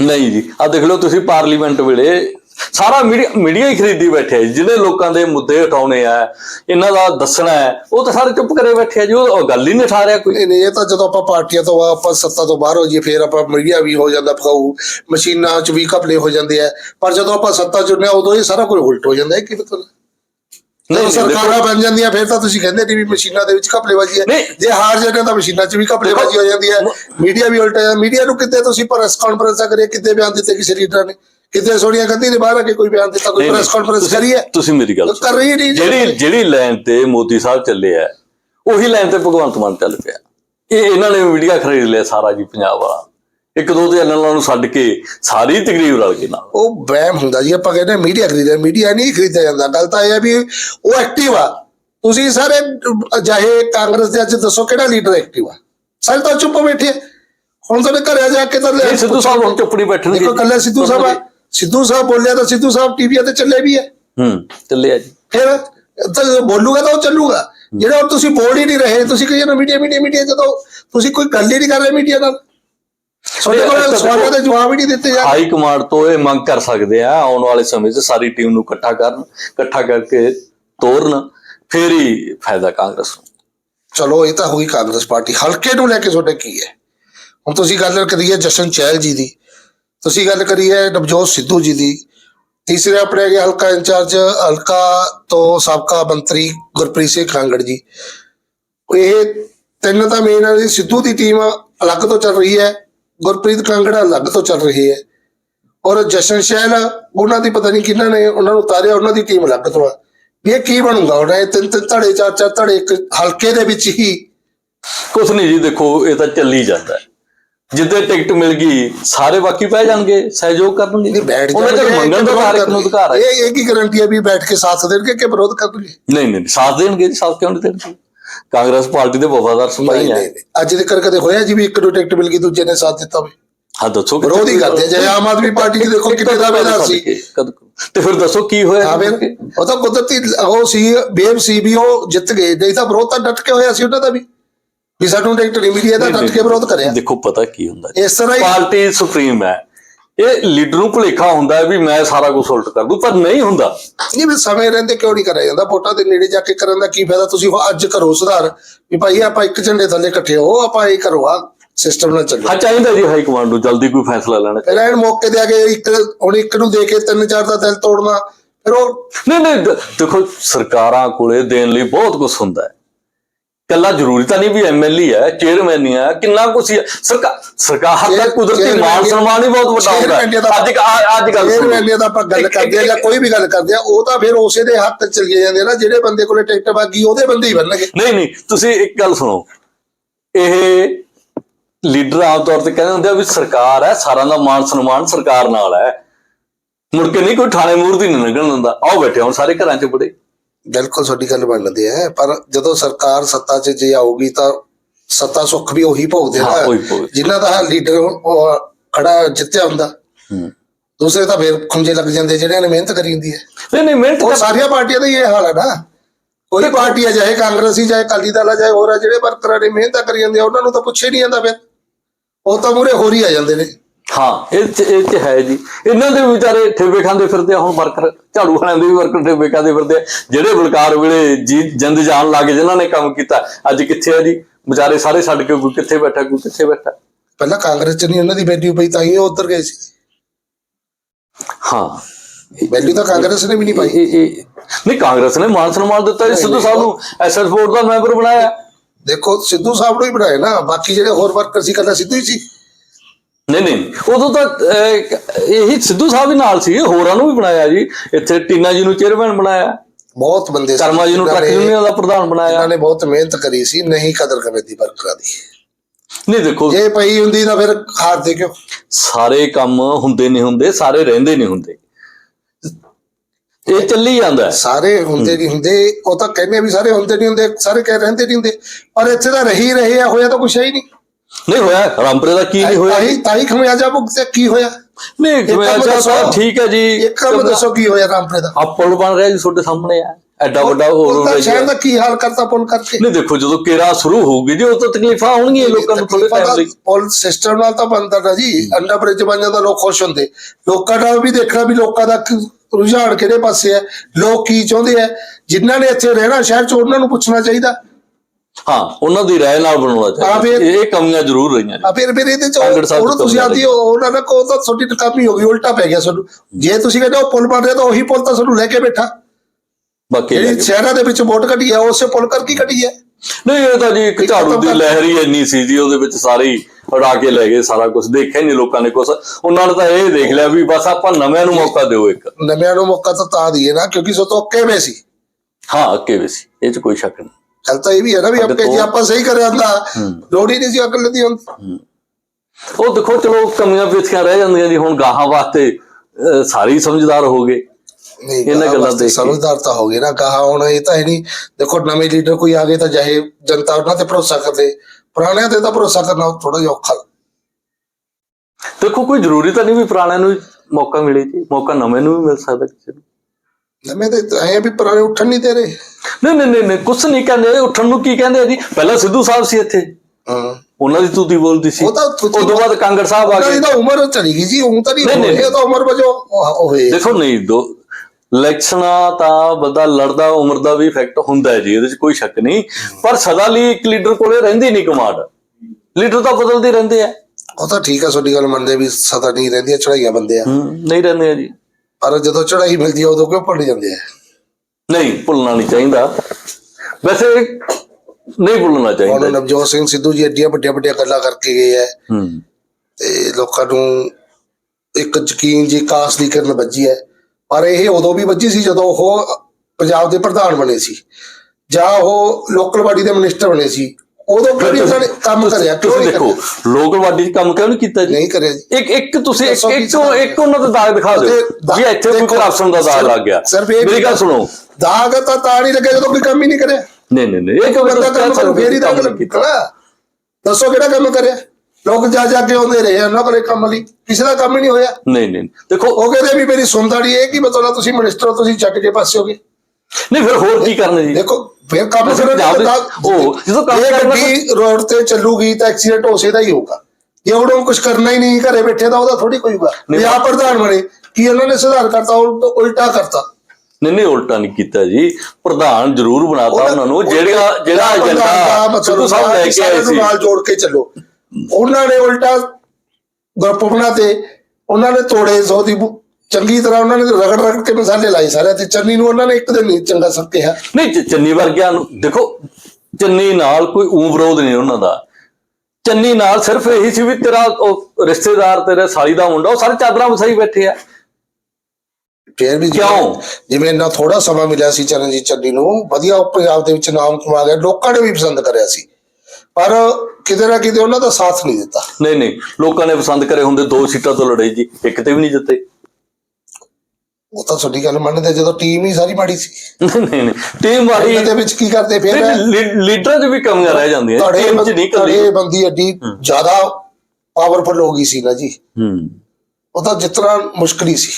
B: ਨਹੀਂ ਜੀ ਆ ਦੇਖ ਲਓ ਤੁਸੀਂ ਪਾਰਲੀਮੈਂਟ ਵੇਲੇ ਸਾਰਾ ਮੀਡੀਆ ਮੀਡੀਆ ਹੀ ਖਰੀਦੀ ਬੈਠਿਆ ਜੀ ਜਿਹੜੇ ਲੋਕਾਂ ਦੇ ਮੁੱਦੇ ਉਠਾਉਣੇ ਆ, ਇਹਨਾਂ ਦਾ ਦੱਸਣਾ ਹੈ, ਉਹ ਤਾਂ ਸਾਰੇ ਚੁੱਪ ਕਰੇ ਬੈਠੇ ਆ ਜੀ, ਉਹ ਗੱਲ ਹੀ ਨਹੀਂ ਠਾ ਰਿਹਾ ਕੋਈ।
A: ਨਹੀਂ ਨਹੀਂ, ਇਹ ਤਾਂ ਜਦੋਂ ਆਪਾਂ ਪਾਰਟੀਆਂ ਤੋਂ ਆਪਾਂ ਸੱਤਾ ਤੋਂ ਬਾਹਰ ਹੋ ਜਾਈਏ, ਫਿਰ ਆਪਾਂ ਮੀਡੀਆ ਵੀ ਹੋ ਜਾਂਦਾ ਫਕਾਊ ਮਸ਼ੀਨਾਂ 'ਚ ਵੀ ਘਪਲੇ ਹੋ ਜਾਂਦੇ ਆ, ਪਰ ਜਦੋਂ ਆਪਾਂ ਸੱਤਾ ਚੁਣਨੇ ਆ ਉਦੋਂ ਇਹ ਸਾਰਾ ਕੁਝ ਉਲਟ ਹੋ ਜਾਂਦਾ ਹੈ ਕੀ ਪਤਾ
B: ਨਹੀਂ,
A: ਸਰਕਾਰਾਂ ਬਣ ਜਾਂਦੀਆਂ ਫਿਰ ਤਾਂ ਤੁਸੀਂ ਕਹਿੰਦੇ ਨਹੀਂ ਵੀ ਮਸ਼ੀਨਾਂ ਦੇ ਵਿੱਚ ਘਪਲੇਬਾਜ਼ੀ ਹੈ। ਜੇ ਹਾਰ ਜਾਂਦੇ ਤਾਂ ਮਸ਼ੀਨਾਂ 'ਚ ਵੀ ਘਪਲੇਬਾਜ਼ੀ ਹੋ ਜਾਂਦੀ ਹੈ। ਮੀਡੀਆ ਵੀ ਉਲਟ ਹੈ। ਮੀਡੀਆ ਨੂੰ ਕਿਤੇ ਤੁਸੀਂ ਪ੍ਰੈਸ ਕਾਨਫਰੰਸਾਂ ਕਰੀਏ ਕਿਤੇ ਬਿਆਨ ਦਿੱਤੇ ਕਿਸੇ ਲੀਡਰ ਨੇ? ਕਿਤੇ ਸੋਨੀਆ ਗਾਂਧੀ ਨੇ ਬਾਹਰ ਆ ਕੇ ਕੋਈ ਬਿਆਨ ਦਿੱਤਾ ਕੋਈ ਪ੍ਰੈਸ ਕਾਨਫਰੰਸ ਕਰੀ ਹੈ
B: ਤੁਸੀਂ ਮੇਰੀ ਗੱਲ
A: ਕਰ ਰਹੀ ਨਹੀਂ
B: ਜਿਹੜੀ ਜਿਹੜੀ ਲਾਈਨ ਤੇ ਮੋਦੀ ਸਾਹਿਬ ਚੱਲੇ ਆ ਉਹੀ ਲਾਈਨ ਤੇ ਭਗਵੰਤ ਮਾਨ ਚੱਲ ਪਿਆ। ਇਹ ਇਹਨਾਂ ਨੇ ਮੀਡੀਆ ਖਰੀਦ ਲਿਆ ਸਾਰਾ ਜੀ ਪੰਜਾਬ ਵਾਲਾ। ਇੱਕ ਦੋ ਚੈਨਲਾਂ ਨੂੰ ਛੱਡ ਕੇ ਸਾਰੀ ਤਕਰੀਬ ਰਲ ਕੇ ਨਾਲ।
A: ਉਹ ਵਹਿਮ ਹੁੰਦਾ ਜੀ ਆਪਾਂ ਕਹਿੰਦੇ ਮੀਡੀਆ ਖਰੀਦਿਆ ਮੀਡੀਆ ਨਹੀਂ ਖਰੀਦਿਆ ਜਾਂਦਾ। ਗੱਲ ਤਾਂ ਇਹ ਹੈ ਵੀ ਉਹ ਐਕਟਿਵ ਆ। ਤੁਸੀਂ ਸਾਰੇ ਚਾਹੇ ਕਾਂਗਰਸ ਦੇ ਅੱਜ ਦੱਸੋ ਕਿਹੜਾ ਲੀਡਰ ਐਕਟਿਵ ਆ? ਸਾਰੇ ਤਾਂ ਚੁੱਪ ਬੈਠੇ ਆ। ਹੁਣ ਤੁਹਾਡੇ ਘਰੇ ਜਾ ਕੇ ਤਾਂ
B: ਸਿੱਧੂ ਸਾਹਿਬ ਹੁਣ ਚੁੱਪ ਨਹੀਂ ਬੈਠਣਗੇ
A: ਦੇਖੋ ਕੱਲੇ ਸਿੱਧੂ ਸਾਹਿਬ ਆ। ਸਿੱਧੂ ਸਾਹਿਬ ਬੋਲਿਆ ਤਾਂ ਸਿੱਧੂ ਸਾਹਿਬ ਟੀਵੀ ਤੇ ਚੱਲੇ ਵੀ ਹੈ
B: ਹੂੰ ਚੱਲਿਆ ਜੀ।
A: ਫਿਰ ਤਾਂ ਬੋਲੂਗਾ ਤਾਂ ਉਹ ਚੱਲੂਗਾ। ਜਿਹੜਾ ਤੁਸੀਂ ਬੋਲ ਹੀ ਨਹੀਂ ਰਹੇ ਤੁਸੀਂ ਕਹੀ ਨਾ ਮੀਡੀਆ ਮੀਡੀਆ ਮੀਡੀਆ ਜਦੋਂ ਤੁਸੀਂ ਕੋਈ ਗੱਲ ਹੀ ਨਹੀਂ ਕਰ ਰਹੇ ਮੀਡੀਆ ਨਾਲ। ਤੁਹਾਡੇ ਕੋਲ ਸਵਾਲਾਂ ਦੇ ਜਵਾਬ ਹੀ ਨਹੀਂ ਦਿੱਤੇ ਰਹੇ
B: ਹਾਈ ਕਮਾਂਡ ਤੋਂ ਇਹ ਮੰਗ ਕਰ ਸਕਦੇ ਆ ਆਉਣ ਵਾਲੇ ਸਮੇਂ 'ਚ ਸਾਰੀ ਟੀਮ ਨੂੰ ਇਕੱਠਾ ਕਰਨ ਇਕੱਠਾ ਕਰਕੇ ਤੋਰਨ ਫੇਰ ਹੀ ਫਾਇਦਾ ਕਾਂਗਰਸ ਨੂੰ।
A: ਚਲੋ ਇਹ ਤਾਂ ਹੋਈ ਕਾਂਗਰਸ ਪਾਰਟੀ। ਹਲਕੇ ਨੂੰ ਲੈ ਕੇ ਤੁਹਾਡੇ ਕੀ ਹੈ? ਹੁਣ ਤੁਸੀਂ ਗੱਲ ਕਰੀਏ ਜਸ਼ਨ ਚਹਿਲ ਜੀ ਦੀ। ਤੁਸੀਂ ਗੱਲ ਕਰੀਏ ਨਵਜੋਤ ਸਿੱਧੂ ਜੀ ਦੀ। ਤੀਸਰੇ ਆਪਣੇ ਹੈਗੇ ਹਲਕਾ ਇੰਚਾਰਜ ਹਲਕਾ ਤੋਂ ਸਾਬਕਾ ਮੰਤਰੀ ਗੁਰਪ੍ਰੀਤ ਸਿੰਘ ਕਾਂਗੜ ਜੀ। ਇਹ ਤਿੰਨ ਤਾਂ ਮੇਨ ਹੈ ਸਿੱਧੂ ਦੀ ਟੀਮ ਅਲੱਗ ਤੋਂ ਚੱਲ ਰਹੀ ਹੈ। ਗੁਰਪ੍ਰੀਤ ਕਾਂਗੜਾ ਅਲੱਗ ਤੋਂ ਚੱਲ ਰਹੀ ਹੈ। ਔਰ ਜਸ਼ਨ ਚਹਿਲ ਉਹਨਾਂ ਦੀ ਪਤਾ ਨਹੀਂ ਕਿਹਨਾਂ ਨੇ ਉਹਨਾਂ ਨੂੰ ਉਤਾਰਿਆ ਉਹਨਾਂ ਦੀ ਟੀਮ ਅਲੱਗ ਤੋਂ ਆ। ਵੀ ਇਹ ਕੀ ਬਣੂਗਾ? ਹੁਣ ਇਹ ਤਿੰਨ ਤਿੰਨ ਧੜੇ ਚਾਰ ਚਾਰ ਧੜੇ ਇੱਕ ਹਲਕੇ ਦੇ ਵਿੱਚ ਹੀ
B: ਕੁਛ ਨਹੀਂ ਜੀ ਦੇਖੋ ਇਹ ਤਾਂ ਚੱਲੀ ਜਾਂਦਾ ਹੈ। ਜਿੱਦੇ ਟਿਕਟ ਮਿਲ ਗਈ ਸਾਰੇ ਬਾਕੀ ਪੈ ਜਾਣਗੇ ਸਹਿਯੋਗ ਕਰਨਗੇ।
A: ਨਹੀਂ ਬੈਠ
B: ਉਹਨਾਂ ਦੇ
A: ਜਾਣਗੇ,
B: ਮੰਗਣ ਦਾ ਹਰ ਇੱਕ ਨੂੰ ਅਧਿਕਾਰ ਹੈ।
A: ਇਹ ਇਹ ਕੀ ਗਾਰੰਟੀ ਹੈ ਵੀ ਬੈਠ ਕੇ ਸਾਥ ਦੇਣਗੇ ਕਿ ਵਿਰੋਧ ਕਰਨਗੇ?
B: ਨਹੀਂ ਨਹੀਂ ਸਾਥ ਦੇਣਗੇ ਜੀ ਸਾਥ ਕਿਉਂ ਨਹੀਂ ਦੇਣਗੇ? ਕਾਂਗਰਸ ਪਾਰਟੀ ਦੇ ਵਫਾਦਾਰ ਸਿਪਾਹੀ ਹੈ।
A: ਅੱਜ ਦੇ ਕਰ ਕਦੇ ਹੋਇਆ ਜੀ ਵੀ ਇੱਕ ਨੂੰ ਟਿਕਟ ਮਿਲ ਗਈ ਦੂਜੇ ਨੇ ਸਾਥ ਦਿੱਤਾ ਹੋਵੇ
B: ਹਾਂ ਦੱਸੋ
A: ਵਿਰੋਧ ਹੀ ਕਰਦੇ। ਜੇ ਆਮ ਆਦਮੀ ਪਾਰਟੀ ਦੀ ਦੇਖੋ ਕਿੰਨੇ ਦਾਅਵੇਦਾਰ ਸੀ।
B: ਕਦ- ਤੇ ਫਿਰ ਦੱਸੋ ਕੀ ਹੋਇਆ
A: ਉਹ ਤਾਂ ਕੁਦਰਤੀ ਉਹ ਸੀ ਬੇਬ ਸੀ ਵੀ ਉਹ ਜਿੱਤ ਗਏ ਨਹੀਂ ਤਾਂ ਵਿਰੋਧ ਤਾਂ ਡਟ ਕੇ ਹੋਇਆ ਸੀ ਉਹਨਾਂ ਦਾ ਵੀ ਵੀ ਸਾਨੂੰ ਟਿਕਟ ਨਹੀਂ ਮਿਲੀ ਇਹਦਾ ਡਟ ਕੇ ਵਿਰੋਧ ਕਰਿਆ
B: ਦੇਖੋ ਪਤਾ ਕੀ ਹੁੰਦਾ।
A: ਇਸ ਤਰ੍ਹਾਂ ਹੀ
B: ਪਾਰਟੀ ਸੁਪਰੀਮ ਹੈ ਇਹ ਲੀਡਰ ਨੂੰ ਭੁਲੇਖਾ ਹੁੰਦਾ ਵੀ ਮੈਂ ਸਾਰਾ ਕੁਝ ਉਲਟ ਕਰ ਦੂੰ ਪਰ ਨਹੀਂ ਹੁੰਦਾ।
A: ਨਹੀਂ ਵੀ ਸਮੇਂ ਰਹਿੰਦੇ ਕਿਉਂ ਨਹੀਂ ਕਰਿਆ ਜਾਂਦਾ? ਵੋਟਾਂ ਦੇ ਨੇੜੇ ਜਾ ਕੇ ਕਰਨ ਦਾ ਕੀ ਫਾਇਦਾ? ਤੁਸੀਂ ਅੱਜ ਕਰੋ ਸੁਧਾਰ। ਵੀ ਭਾਈ ਆਪਾਂ ਇੱਕ ਝੰਡੇ ਥੱਲੇ ਇਕੱਠੇ ਹੋ ਆਪਾਂ ਇਹ ਕਰੋ ਆ ਸਿਸਟਮ ਨਾਲ ਚੱਲੋ।
B: ਹਾਂ ਚਾਹੀਦਾ ਜੀ ਹਾਈ ਕਮਾਂਡ ਨੂੰ ਜਲਦੀ ਕੋਈ ਫੈਸਲਾ ਲੈਣਾ।
A: ਐਨ ਮੌਕੇ ਤੇ ਆ ਕੇ ਇੱਕ ਹੁਣ ਇੱਕ ਨੂੰ ਦੇ ਕੇ ਤਿੰਨ ਚਾਰ ਦਾ ਦਿਲ ਤੋੜਨਾ ਫਿਰ ਉਹ
B: ਨਹੀਂ ਨਹੀਂ ਦ- ਦੇਖੋ ਸਰਕਾਰਾਂ ਕੋਲੇ ਦੇਣ ਲਈ ਬਹੁਤ ਕੁਝ ਹੁੰਦਾ ਹੈ। ਕੱਲਾ ਜ਼ਰੂਰੀ ਤਾਂ ਨਹੀਂ ਵੀ ਐਮਐਲਏ ਹੈ ਚੇਅਰਮੈਨ ਹੀ ਹੈ ਕਿੰਨਾ ਕੁਝ ਹੈ ਸਰਕਾਰ ਸਰਕਾਰ ਦਾ ਕੁਦਰਤੀ
A: ਚੇਅਰਮੈਨ
B: ਮਾਨ
A: ਦੀ-
B: ਸਨਮਾਨ ਹੀ ਬਹੁਤ ਵੱਡਾ ਹੁੰਦਾ
A: ਚੇਅਰਮੈਨ ਦੀ
B: ਅੱਜ ਅੱਜ ਗੱਲ।
A: ਵੇਲੇ ਤਾਂ ਆਪਾਂ ਗੱਲ ਕਰਦੇ ਆ ਜਾਂ ਕੋਈ ਵੀ ਗੱਲ ਕਰਦੇ ਆ ਉਹ ਤਾਂ ਫਿਰ ਉਸੇ ਦੇ ਹੱਥ ਚਲੇ ਜਾਂਦੇ ਨਾ ਜਿਹੜੇ ਬੰਦੇ ਕੋਲੇ ਟਿਕਟ ਬਾਗੀ ਉਹਦੇ ਬੰਦੇ ਹੀ ਬਣਨਗੇ।
B: ਨਹੀਂ ਨਹੀਂ ਤੁਸੀਂ ਇੱਕ ਗੱਲ ਸੁਣੋ। ਇਹ ਲੀਡਰ ਆਮ ਤੌਰ ਤੇ ਕਹਿੰਦੇ ਹੁੰਦੇ ਆ ਵੀ ਸਰਕਾਰ ਹੈ ਸਾਰਿਆਂ ਦਾ ਮਾਨ ਸਨਮਾਨ ਸਰਕਾਰ ਨਾਲ ਹੈ। ਮੁੜ ਕੇ ਨਹੀਂ ਕੋਈ ਥਾਣੇ ਮੂਰਤੀ ਨਹੀਂ ਨਿਕਲਣ ਦਿੰਦਾ। ਆਓ ਬੈਠੇ ਹੁਣ ਸਾਰੇ ਘਰਾਂ 'ਚ ਬੜੇ।
A: ਬਿਲਕੁਲ ਤੁਹਾਡੀ ਗੱਲ ਬਣਦੀ ਹੈ ਪਰ ਜਦੋਂ ਸਰਕਾਰ ਸੱਤਾ 'ਚ ਜੇ ਆਊਗੀ ਤਾਂ ਸੱਤਾ ਸੁੱਖ ਵੀ ਉਹੀ ਭੋਗਦੇ
B: ਹਾਂ,
A: ਨਾ
B: ਉਹੀ ਭੋਗਦੇ।
A: ਜਿਨ੍ਹਾਂ ਦਾ ਲੀਡਰ ਉਹ ਖੜਾ ਜਿੱਤਿਆ ਹੁੰਦਾ।
B: ਹੂੰ।
A: ਦੂਸਰੇ ਤਾਂ ਫਿਰ ਖੁੰਝੇ ਲੱਗ ਜਾਂਦੇ ਜਿਹੜਿਆਂ ਨੇ ਮਿਹਨਤ ਕਰੀ ਹੁੰਦੀ ਹੈ।
B: ਨਹੀਂ ਨਹੀਂ ਮਿਹਨਤ
A: ਉਹ
B: ਕਰ-
A: ਸਾਰੀਆਂ ਪਾਰਟੀਆਂ ਦਾ ਹੀ ਇਹ ਹਾਲ ਹੈ ਨਾ। ਕੋਈ ਪਾਰਟੀ ਹੈ ਚਾਹੇ ਕਾਂਗਰਸੀ ਚਾਹੇ ਅਕਾਲੀ ਦਲ ਆ ਚਾਹੇ ਹੋਰ ਆ ਜਿਹੜੇ ਵਰਕਰਾਂ ਨੇ ਮਿਹਨਤ ਕਰੀ ਜਾਂਦੇ ਆ ਉਹਨਾਂ ਨੂੰ ਤਾਂ ਪੁੱਛੇ ਨਹੀਂ ਜਾਂਦਾ ਫਿਰ। ਉਹ ਤਾਂ ਮੂਰੇ ਹੋਰ ਹੀ ਆ ਜਾਂਦੇ ਨੇ।
B: ਹਾਂ ਇਹ 'ਚ- ਇਹ ਚ ਹੈ ਜੀ। ਇਹਨਾਂ ਦੇ ਵਿਚਾਰੇ ਠੇਬੇ ਖਾਂਦੇ ਫਿਰਦੇ ਆ ਹੁਣ ਵਰਕਰ ਝਾੜੂ ਵਾਲਿਆਂ ਦੇ ਵੀ ਵਰਕਰ ਠੇਬੇ ਖਾਂਦੇ ਫਿਰਦੇ ਆ। ਜਿਹੜੇ ਬਲਕਾਰ ਵੇਲੇ ਜੀ ਜਿੰਦ ਜਾਨ ਲਾ ਕੇ ਜਿਨ੍ਹਾਂ ਨੇ ਕੰਮ ਕੀਤਾ ਅੱਜ ਕਿੱਥੇ ਆ ਜੀ? ਵਿਚਾਰੇ ਸਾਰੇ ਛੱਡ ਕੇ ਕੋਈ ਕਿੱਥੇ ਬੈਠਾ ਕੋਈ ਕਿੱਥੇ ਬੈਠਾ?
A: ਪਹਿਲਾਂ ਕਾਂਗਰਸ 'ਚ ਨਹੀਂ ਉਹਨਾਂ ਦੀ ਵੈਲਿਊ ਪਈ ਤਾਂ ਹੀ ਉਹ ਉੱਧਰ ਗਏ ਸੀ।
B: ਹਾਂ।
A: ਵੈਲਿਊ ਤਾਂ ਕਾਂਗਰਸ ਨੇ ਵੀ ਨਹੀਂ ਪਾਈ।
B: ਨਹੀਂ ਕਾਂਗਰਸ ਨੇ ਮਾਨ ਸਨਮਾਨ ਦਿੱਤਾ ਜੀ ਸਿੱਧੂ ਸਾਹਿਬ ਨੂੰ ਐਸਐਸ ਬੋਰਡ ਦਾ ਮੈਂਬਰ ਬਣਾਇਆ।
A: ਦੇਖੋ ਸਿੱਧੂ ਸਾਹਿਬ ਨੂੰ ਹੀ ਬਣਾਏ ਨਾ ਬਾਕੀ ਜਿਹੜੇ ਹੋਰ ਵਰਕਰ ਸੀ ਕੱਲਾ ਸਿੱਧੂ ਹੀ ਸੀ।
B: ਨਹੀਂ ਨਹੀਂ। ਉਦੋਂ ਤਾਂ ਇਹੀ ਸਿੱਧੂ ਸਾਹਿਬ ਹੀ ਨਾਲ ਸੀ ਹੋਰਾਂ ਨੂੰ ਵੀ ਬਣਾਇਆ ਜੀ। ਇੱਥੇ ਟੀਨਾ ਜੀ ਨੂੰ ਚੇਅਰਮੈਨ ਬਣਾਇਆ।
A: ਬਹੁਤ ਬੰਦੇ ਸੀ
B: ਕਰਮਾ ਜੀ ਨੂੰ ਟਰੱਕ ਯੂਨੀਅਨ ਦਾ ਪ੍ਰਧਾਨ ਬਣਾਇਆ।
A: ਜਿਨ੍ਹਾਂ ਨੇ ਬਹੁਤ ਮਿਹਨਤ ਕਰੀ ਸੀ ਨਹੀਂ ਕਦਰ ਦੀ ਵਰਕਰਾਂ ਦੀ
B: ਨਹੀਂ ਦੇਖੋ।
A: ਜੇ ਪਈ ਹੁੰਦੀ ਤਾਂ ਫਿਰ ਹਾਰਦੇ ਕਿਉਂ?
B: ਸਾਰੇ ਕੰਮ ਹੁੰਦੇ ਨਹੀਂ ਹੁੰਦੇ ਸਾਰੇ ਰਹਿੰਦੇ ਨਹੀਂ ਹੁੰਦੇ। ਇਹ ਚੱਲੀ ਜਾਂਦਾ।
A: ਸਾਰੇ ਹੁੰਦੇ ਨਹੀਂ ਹੁੰਦੇ ਉਹ ਤਾਂ ਕਹਿੰਦੇ ਵੀ ਸਾਰੇ ਹੁੰਦੇ ਨਹੀਂ ਹੁੰਦੇ ਸਾਰੇ ਕਹਿ ਰਹਿੰਦੇ ਨਹੀਂ ਹੁੰਦੇ। ਪਰ ਇੱਥੇ ਤਾਂ ਰਹੀ ਰਹੇ ਆ ਹੋਇਆ ਤਾਂ ਕੁਛ ਹੈ ਹੀ ਨਹੀਂ।
B: ਨਹੀਂ ਹੋਇਆ ਰਾਮਪੁਰੇ ਦਾ ਕੀ ਨਹੀਂ ਹੋਇਆ?
A: ਤਾਈ ਤਾਈ ਖਮਿਆਜਾ ਭੁਗਤਿਆ ਕੀ ਹੋਇਆ?
B: ਨਹੀਂ
A: ਦੱਸੋ।
B: ਤਾਂ ਠੀਕ ਹੈ ਜੀ।
A: ਇੱਕ ਕੰਮ ਦੱਸੋ ਕੀ ਹੋਇਆ ਰਾਮਪੁਰੇ ਦਾ।
B: ਆ ਪੁਲ ਬਣ ਰਿਹਾ ਜੀ ਤੁਹਾਡੇ ਸਾਹਮਣੇ ਆ ਐਡਾ ਵੱਡਾ ਹੋਰ
A: ਦਾ
B: ਰਿਹਾ
A: ਸ਼ਹਿਰ ਦਾ ਕੀ ਹਾਲ ਕਰਤਾ ਪੁੱਲ ਕਰਕੇ?
B: ਨਹੀਂ ਦੇਖੋ ਜਦੋਂ ਕੇਰਾ ਸ਼ੁਰੂ ਹੋਊਗੀ ਜੀ ਉਹ ਤਾਂ ਤਕਲੀਫਾਂ ਹੋਣਗੀਆਂ ਲੋਕਾਂ ਨੂੰ ਥੋੜੇ ਟਾਈਮ ਲਈ।
A: ਪੁੱਲ ਸਿਸਟਮ ਨਾਲ ਤਾਂ ਬਣਦਾ ਨਾ ਜੀ। ਬ੍ਰਿਜ ਬਣ ਜਾਂਦਾ ਲੋਕ ਖੁਸ਼ ਹੁੰਦੇ। ਲੋਕਾਂ ਦਾ ਵੀ ਦੇਖਣਾ ਵੀ ਲੋਕਾਂ ਦਾ ਰੁਝਾਨ ਕਿਹੜੇ ਪਾਸੇ ਹੈ। ਲੋਕ ਕੀ ਚਾਹੁੰਦੇ ਆ ਜਿਨ੍ਹਾਂ ਨੇ ਇੱਥੇ ਰਹਿਣਾ ਸ਼ਹਿਰ ਚ ਉਹਨਾਂ ਨੂੰ ਪੁੱਛਣਾ ਚਾਹੀਦਾ।
B: ਹਾਂ ਉਹਨਾਂ ਦੀ ਰਾਏ ਨਾਲ ਬਣਾਉਣਾ ਚਾਹੀਦਾ। ਇਹ ਕਮੀਆਂ ਜ਼ਰੂਰ ਰਹੀਆਂ ਨੇ।
A: ਆ ਫਿਰ ਫਿਰ ਇਹਦੇ ਚ
B: ਤੋਂ
A: ਤੁਸੀਂ ਆਦੀ ਉਹਨਾਂ ਦਾ ਕੋ ਤਾਂ ਤੁਹਾਡੀ ਨਕਾਮੀ ਹੋ ਗਈ ਉਲਟਾ ਪੈ ਗਿਆ ਤੁਹਾਨੂੰ। ਜੇ ਤੁਸੀਂ ਕਹਿੰਦੇ ਉਹ ਪੁੱਲ ਬਣ ਰਿਹਾ ਤਾਂ ਉਹੀ ਪੁੱਲ ਤਾਂ ਤੁਹਾਨੂੰ ਲੈ ਕੇ ਬੈਠਾ।
B: ਬਾਕੀ
A: ਜਿਹੜੀ ਸ਼ਹਿਰਾਂ ਦੇ ਵਿੱਚ ਵੋਟ ਕੱਢੀ ਹੈ ਉਸੇ ਪੁੱਲ ਕਰ ਕੀ ਕੱਢੀ ਹੈ।
B: ਨਹੀਂ ਇਹ ਤਾਂ ਜੀ ਇੱਕ ਝਾੜੂ ਦੀ ਲਹਿਰ ਹੀ ਇੰਨੀ ਸੀ ਜੀ ਉਹਦੇ ਵਿੱਚ ਸਾਰੇ ਉਡਾ ਕੇ ਲੈ ਗਏ ਸਾਰਾ ਕੁਝ ਦੇਖਿਆ ਨਹੀਂ ਲੋਕਾਂ ਨੇ ਕੁਝ ਉਹਨਾਂ ਨੇ ਤਾਂ ਇਹ ਦੇਖ ਲਿਆ ਵੀ ਬਸ ਆਪਾਂ ਨਵਿਆਂ ਨੂੰ ਮੌਕਾ ਦਿਓ ਇੱਕ।
A: ਨਵਿਆਂ ਨੂੰ ਮੌਕਾ ਤਾਂ ਤਾਂ ਦੀਏ ਨਾ ਕਿਉਂਕਿ ਸੋ ਤੋਂ ਕਿਵੇਂ ਸੀ।
B: ਹਾਂ ਅੱਕੇ ਵੀ ਸੀ। ਇਹ ਚ ਕੋਈ ਸ਼ੱਕ ਨਹੀਂ।
A: ਗੱਲ ਤਾਂ ਇਹ ਵੀ ਹੈ ਨਾ ਵੀ ਅੱਗੇ ਜੇ
B: ਤੋਂ-
A: ਆਪਾਂ ਸਹੀ ਕਰਿਆ ਹੁੰਦਾ ਲੋੜ ਹੀ ਨਹੀਂ ਸੀ ਅਕਲ ਦੀ ਹੁੰਦੀ
B: ਉਹ ਦੇਖੋ ਚਲੋ ਕਮੀਆਂ ਪੇਚੀਆਂ ਰਹਿ ਜਾਂਦੀਆਂ ਜੀ ਹੁਣ ਗਾਹਾਂ ਵਾਸਤੇ ਸਾਰੇ ਹੀ ਸਮਝਦਾਰ ਹੋ ਗਏ।
A: ਨਹੀਂ
B: ਇਹਨਾਂ ਗੱਲਾਂ ਕੇ।
A: ਸਮਝਦਾਰ ਤਾਂ ਹੋ ਗਏ ਨਾ ਕਹਾ ਹੁਣ ਇਹ ਤਾਂ ਹੈ ਨਹੀਂ। ਦੇਖੋ ਨਵੇਂ ਲੀਡਰ ਕੋਈ ਆ ਗਏ ਤਾਂ ਚਾਹੇ ਜਨਤਾ ਉਹਨਾਂ ਤੇ ਭਰੋਸਾ ਕਰਦੇ ਪੁਰਾਣਿਆਂ ਤੇ ਤਾਂ ਭਰੋਸਾ ਕਰਨਾ ਥੋੜਾ ਜਿਹਾ ਔਖਾ।
B: ਦੇਖੋ ਕੋਈ ਜ਼ਰੂਰੀ ਤਾਂ ਨਹੀਂ ਵੀ ਪੁਰਾਣਿਆਂ ਨੂੰ ਮੌਕਾ ਮਿਲੇ ਜੀ ਮੌਕਾ ਨਵੇਂ ਨੂੰ ਵੀ ਮਿਲ ਸਕਦਾ ਕਿਸੇ ਨੂੰ।
A: ਨਵੇਂ ਤੇ ਐ ਵੀ ਪੁਰਾਣੇ ਉੱਠਣ ਨਹੀਂ ਦੇ ਰਹੇ।
B: ਨਹੀਂ ਨਹੀਂ ਨਹੀਂ ਕੁਛ ਨਹੀਂ ਕਹਿੰਦੇ। ਉੱਠਣ ਨੂੰ ਕੀ ਕਹਿੰਦੇ ਆ ਜੀ? ਪਹਿਲਾਂ ਸਿੱਧੂ ਸਾਹਿਬ ਸੀ ਇੱਥੇ।
A: ਹਾਂ।
B: ਉਹਨਾਂ ਦੀ ਤੂਤੀ ਬੋਲਦੀ ਸੀ।
A: ਉਹ ਤਾਂ ਤੂਤੀ
B: ਉਸ ਤੋਂ ਬਾਅਦ ਕਾਂਗੜ ਸਾਹਿਬ ਆ ਗਏ।
A: ਤਾਂ ਉਮਰ ਚਲੀ ਗਈ ਜੀ ਉਹ ਤਾਂ ਨਹੀਂ ਹੋਏ ਤਾਂ ਉਮਰ ਵਜੋਂ ਹੋਏ।
B: ਦੇਖੋ ਨਹੀਂ ਦੋ ਇਲੈਕਸ਼ਨਾਂ ਤਾਂ ਬੰਦਾ ਲੜਦਾ ਉਮਰ ਦਾ ਵੀ ਇਫੈਕਟ ਹੁੰਦਾ ਹੈ ਜੀ ਇਹਦੇ 'ਚ ਕੋਈ ਸ਼ੱਕ ਨਹੀਂ। ਪਰ ਸਦਾ ਲਈ ਇੱਕ ਲੀਡਰ ਕੋਲੇ ਰਹਿੰਦੀ ਨਹੀਂ ਕਮਾਂਡ। ਲੀਡਰ ਤਾਂ ਬਦਲਦੇ ਰਹਿੰਦੇ ਆ।
A: ਉਹ ਤਾਂ ਠੀਕ ਹੈ ਤੁਹਾਡੀ ਗੱਲ ਮੰਨਦੇ ਵੀ ਸਦਾ ਨਹੀਂ ਰਹਿੰਦੀਆਂ ਚੜਾਈਆਂ ਬੰਦੇ ਆ।
B: ਨਹੀਂ ਰਹਿੰਦੇ ਆ ਜੀ।
A: ਪਰ ਜਦੋਂ ਚੜਾਈ ਮਿਲਦੀ ਆ ਉਦੋਂ ਕਿਉਂ ਭੁੱਲ ਜਾਂਦੇ ਆ?
B: ਨਹੀਂ ਭੁੱਲਣਾ ਨਹੀਂ ਚਾਹੀਦਾ। ਵੈਸੇ ਨਹੀਂ ਭੁੱਲਣਾ
A: ਹੁਣ
B: ਚਾਹੀਦਾ
A: ਨਵਜੋਤ ਸਿੰਘ ਸਿੱਧੂ ਜੀ ਏਡੀਆਂ ਵੱਡੀਆਂ ਵੱਡੀਆਂ ਗੱਲਾਂ ਕਰਕੇ ਗਏ ਆ।
B: ਹੂੰ।
A: ਤੇ ਲੋਕਾਂ ਨੂੰ ਇੱਕ ਯਕੀਨ ਜੀ ਕਾਸ ਦੀ ਕਿਰਨ ਵੱਜੀ ਹੈ ਪਰ ਇਹ ਉਦੋਂ ਵੀ ਵੱਜੀ ਸੀ ਜਦੋਂ ਉਹ ਪੰਜਾਬ ਦੇ ਪ੍ਰਧਾਨ ਬਣੇ ਸੀ। ਜਾਂ ਉਹ ਲੋਕਲ ਬਾਡੀ ਦੇ ਮਿਨਿਸਟਰ ਬਣੇ ਸੀ। ਉਦੋਂ ਨਹੀਂ ਉਹਨਾਂ ਨੇ ਕੰਮ ਕਰਿਆ? ਕਿਉਂ
B: ਤੁਸੀਂ
A: ਨਹੀਂ
B: ਦੇਖੋ
A: ਕਰਿਆ?
B: ਲੋਕਲਵਾਦੀ 'ਚ ਕੰਮ ਕਿਉਂ ਨਹੀਂ ਕੀਤਾ ਜੀ?
A: ਨਹੀਂ ਕਰਿਆ ਜੀ।
B: ਇੱਕ ਇੱਕ ਤੁਸੀਂ ਇੱਕ
A: ਦੱਸੋ ਕੀ
B: ਇੱਕ ਤੋਂ- ਇੱਕ ਉਹਨਾਂ ਦਾ ਦਾਗ ਦਿਖਾ ਦਿਓ। ਜੀ ਇੱਥੇ ਕੋਈ
A: ਦੇਖੋ,
B: ਕਰਪਸ਼ਨ ਦਾ ਦਾਗ
A: ਸਿਰਫ-
B: ਲੱਗ ਗਿਆ।
A: ਸਿਰਫ ਇਹ
B: ਮੇਰੀ ਗੱਲ ਸੁਣੋ।
A: ਦਾਗ ਤਾਂ ਤਾਂ ਨਹੀਂ ਲੱਗਿਆ ਜਦੋਂ ਕੋਈ ਕੰਮ ਹੀ ਨਹੀਂ ਕਰਿਆ।
B: ਨਹੀਂ ਨਹੀਂ ਨਹੀਂ
A: ਇੱਕ ਬੰਦਾ ਕੰਮ ਕਰੂ ਫੇਰ ਹੀ ਦਾਗ ਲੱਗਣਾ ਦੱਸੋ ਕਿਹੜਾ ਕੰਮ ਕਰਿਆ? ਲੋਕ ਜਾ ਜਾ ਕੇ ਆਉਂਦੇ ਰਹੇ ਉਹਨਾਂ ਕੋਲੇ ਕੰਮ ਲਈ। ਕਿਸੇ ਦਾ ਕੰਮ ਹੀ ਨਹੀਂ ਹੋਇਆ।
B: ਨਹੀਂ ਨਹੀਂ ਦੇਖੋ
A: ਉਹ ਕਹਿੰਦੇ ਵੀ ਮੇਰੀ ਸੁਣਦਾੜੀ ਇਹ ਕੀ ਮਤਲਬ ਤੁਸੀਂ ਮਿਨਿਸਟਰ ਹੋ ਤੁਸੀਂ ਚੱਕ ਕੇ ਪਾਸੇ ਹੋਗੇ
B: ਨਹੀਂ ਫਿਰ ਹੋਰ ਕੀ ਕਰਨਾ ਜੀ?
A: ਦੇਖੋ ਫਿਰ ਕੰਮ
B: ਦਾ ਉਹ ਜਦੋਂ ਕੰਮ ਕਰਨਾ
A: ਗੱਡੀ ਰੋਡ ਤੇ ਚੱਲੂਗੀ ਤਾਂ ਐਕਸੀਡੈਂਟ ਉਸੇ ਦਾ ਹੀ ਹੋਊਗਾ। ਜੇ ਹੁਣ ਉਹ ਕੁਝ ਕਰਨਾ ਹੀ ਨਹੀਂ ਘਰੇ ਬੈਠੇ ਤਾਂ ਉਹਦਾ ਥੋੜੀ ਕੋਈ ਹੋਊਗਾ। ਵੀ ਆਪ ਪ੍ਰਧਾਨ ਬਣੇ ਕੀ ਉਹਨਾਂ ਨੇ ਸੁਧਾਰ ਕਰਤਾ ਉਲਟ- ਕਰਤਾ।
B: ਨਹੀਂ ਨਹੀਂ ਉਲਟਾ ਨਹੀਂ ਕੀਤਾ ਜੀ। ਪ੍ਰਧਾਨ ਜ਼ਰੂਰ ਬਣਾਤਾ
A: ਉਹਨਾਂ-
B: ਉਹਨਾਂ ਨੂੰ। ਜਿਹੜਾ ਜਿਹੜਾ
A: ਉਹਨਾਂ
B: ਏਜੰਡਾ ਸਿੱਧੂ ਸਾਹਿਬ ਲੈ ਕੇ ਆਏ ਸੀ।
A: ਨਾਲ ਜੋੜ ਕੇ ਚੱਲੋ। ਉਹਨਾਂ ਨੇ ਉਲਟਾ ਗਰੁੱਪ ਬਣਾਤੇ ਉਹਨਾਂ ਨੇ ਤੋੜੇ ਸੋ ਦੀ ਬੁ- ਚੰਗੀ ਤਰ੍ਹਾਂ ਉਹਨਾਂ ਨੇ ਰਗੜ ਰਗੜ ਕੇ ਮਸਾਲੇ ਲਾਏ ਸਾਰੇ ਤੇ। ਚੰਨੀ ਨੂੰ ਉਹਨਾਂ ਨੇ ਇੱਕ ਦਿਨ ਨਹੀਂ ਚੰਗਾ ਸਭ ਕਿਹਾ
B: ਨਹੀਂ ਚ- ਚੰਨੀ ਵਰਗਿਆਂ ਨੂੰ ਦੇਖੋ ਚੰਨੀ ਨਾਲ ਕੋਈ ਊਂ ਵਿਰੋਧ ਨਹੀਂ ਉਹਨਾਂ ਦਾ। ਚੰਨੀ ਨਾਲ ਸਿਰਫ ਇਹੀ ਸੀ ਵੀ ਤੇਰਾ ਉਹ ਰਿਸ਼ਤੇਦਾਰ ਤੇਰੇ ਸਾਲੀ ਦਾ ਮੁੰਡਾ ਉਹ ਸਾਰੇ ਚਾਦਰਾਂ ਵਸਾਈ ਬੈਠੇ ਆ।
A: ਫੇਰ ਵੀ ਜਿਵੇਂ-
B: ਕਿਉਂ?
A: ਜਿਵੇਂ ਇੰਨਾ ਥੋੜਾ ਸਮਾਂ ਮਿਲਿਆ ਸੀ ਚਰਨਜੀਤ ਚੰਨੀ ਨੂੰ ਵਧੀਆ ਉਹ ਪੰਜਾਬ ਦੇ ਵਿੱਚ ਨਾਮ ਕਮਾ ਗਿਆ ਲੋਕਾਂ ਨੇ ਵੀ ਪਸੰਦ ਕਰਿਆ ਸੀ। ਪਰ ਕਿਤੇ ਨਾ ਕਿਤੇ ਉਹਨਾਂ ਦਾ ਸਾਥ ਨਹੀਂ ਦਿੱਤਾ।
B: ਨਹੀਂ ਨਹੀਂ ਲੋਕਾਂ ਨੇ ਪਸੰਦ ਕਰੇ ਹੁੰਦੇ ਦੋ ਸੀਟਾਂ ਤੋਂ ਲੜੇ ਜੀ ਇੱਕ ਤੇ ਵੀ ਨਹੀਂ ਜਿੱਤੇ।
A: ਉਹ ਤਾਂ ਤੁਹਾਡੀ ਗੱਲ ਮੰਨਦੇ ਜਦੋਂ ਟੀਮ ਹੀ ਸਾਰੀ ਮਾੜੀ ਸੀ।
B: ਨਹੀਂ ਨਹੀਂ ਨਹੀਂ। ਟੀਮ
A: ਇਹਨਾਂ ਦੇ ਵਿੱਚ ਕੀ ਕਰਦੇ ਫਿਰ
B: ਲੀਡਰਾਂ 'ਚ ਵੀ ਕਮੀਆਂ ਰਹਿ ਜਾਂਦੀਆਂ।
A: ਤੁਹਾਡੇ
B: ਟੀਮ 'ਚ ਨਹੀਂ ਕੱਲੀ
A: ਤੁਹਾਡੇ ਬੰਦੀ ਐਡੀ ਜ਼ਿਆਦਾ ਪਾਵਰਫੁਲ ਹੋ ਗਈ ਸੀ ਨਾ ਜੀ।
B: ਹੂੰ।
A: ਉਹ ਤਾਂ ਜਿਤਨਾ ਮੁਸ਼ਕਲ ਹੀ ਸੀ।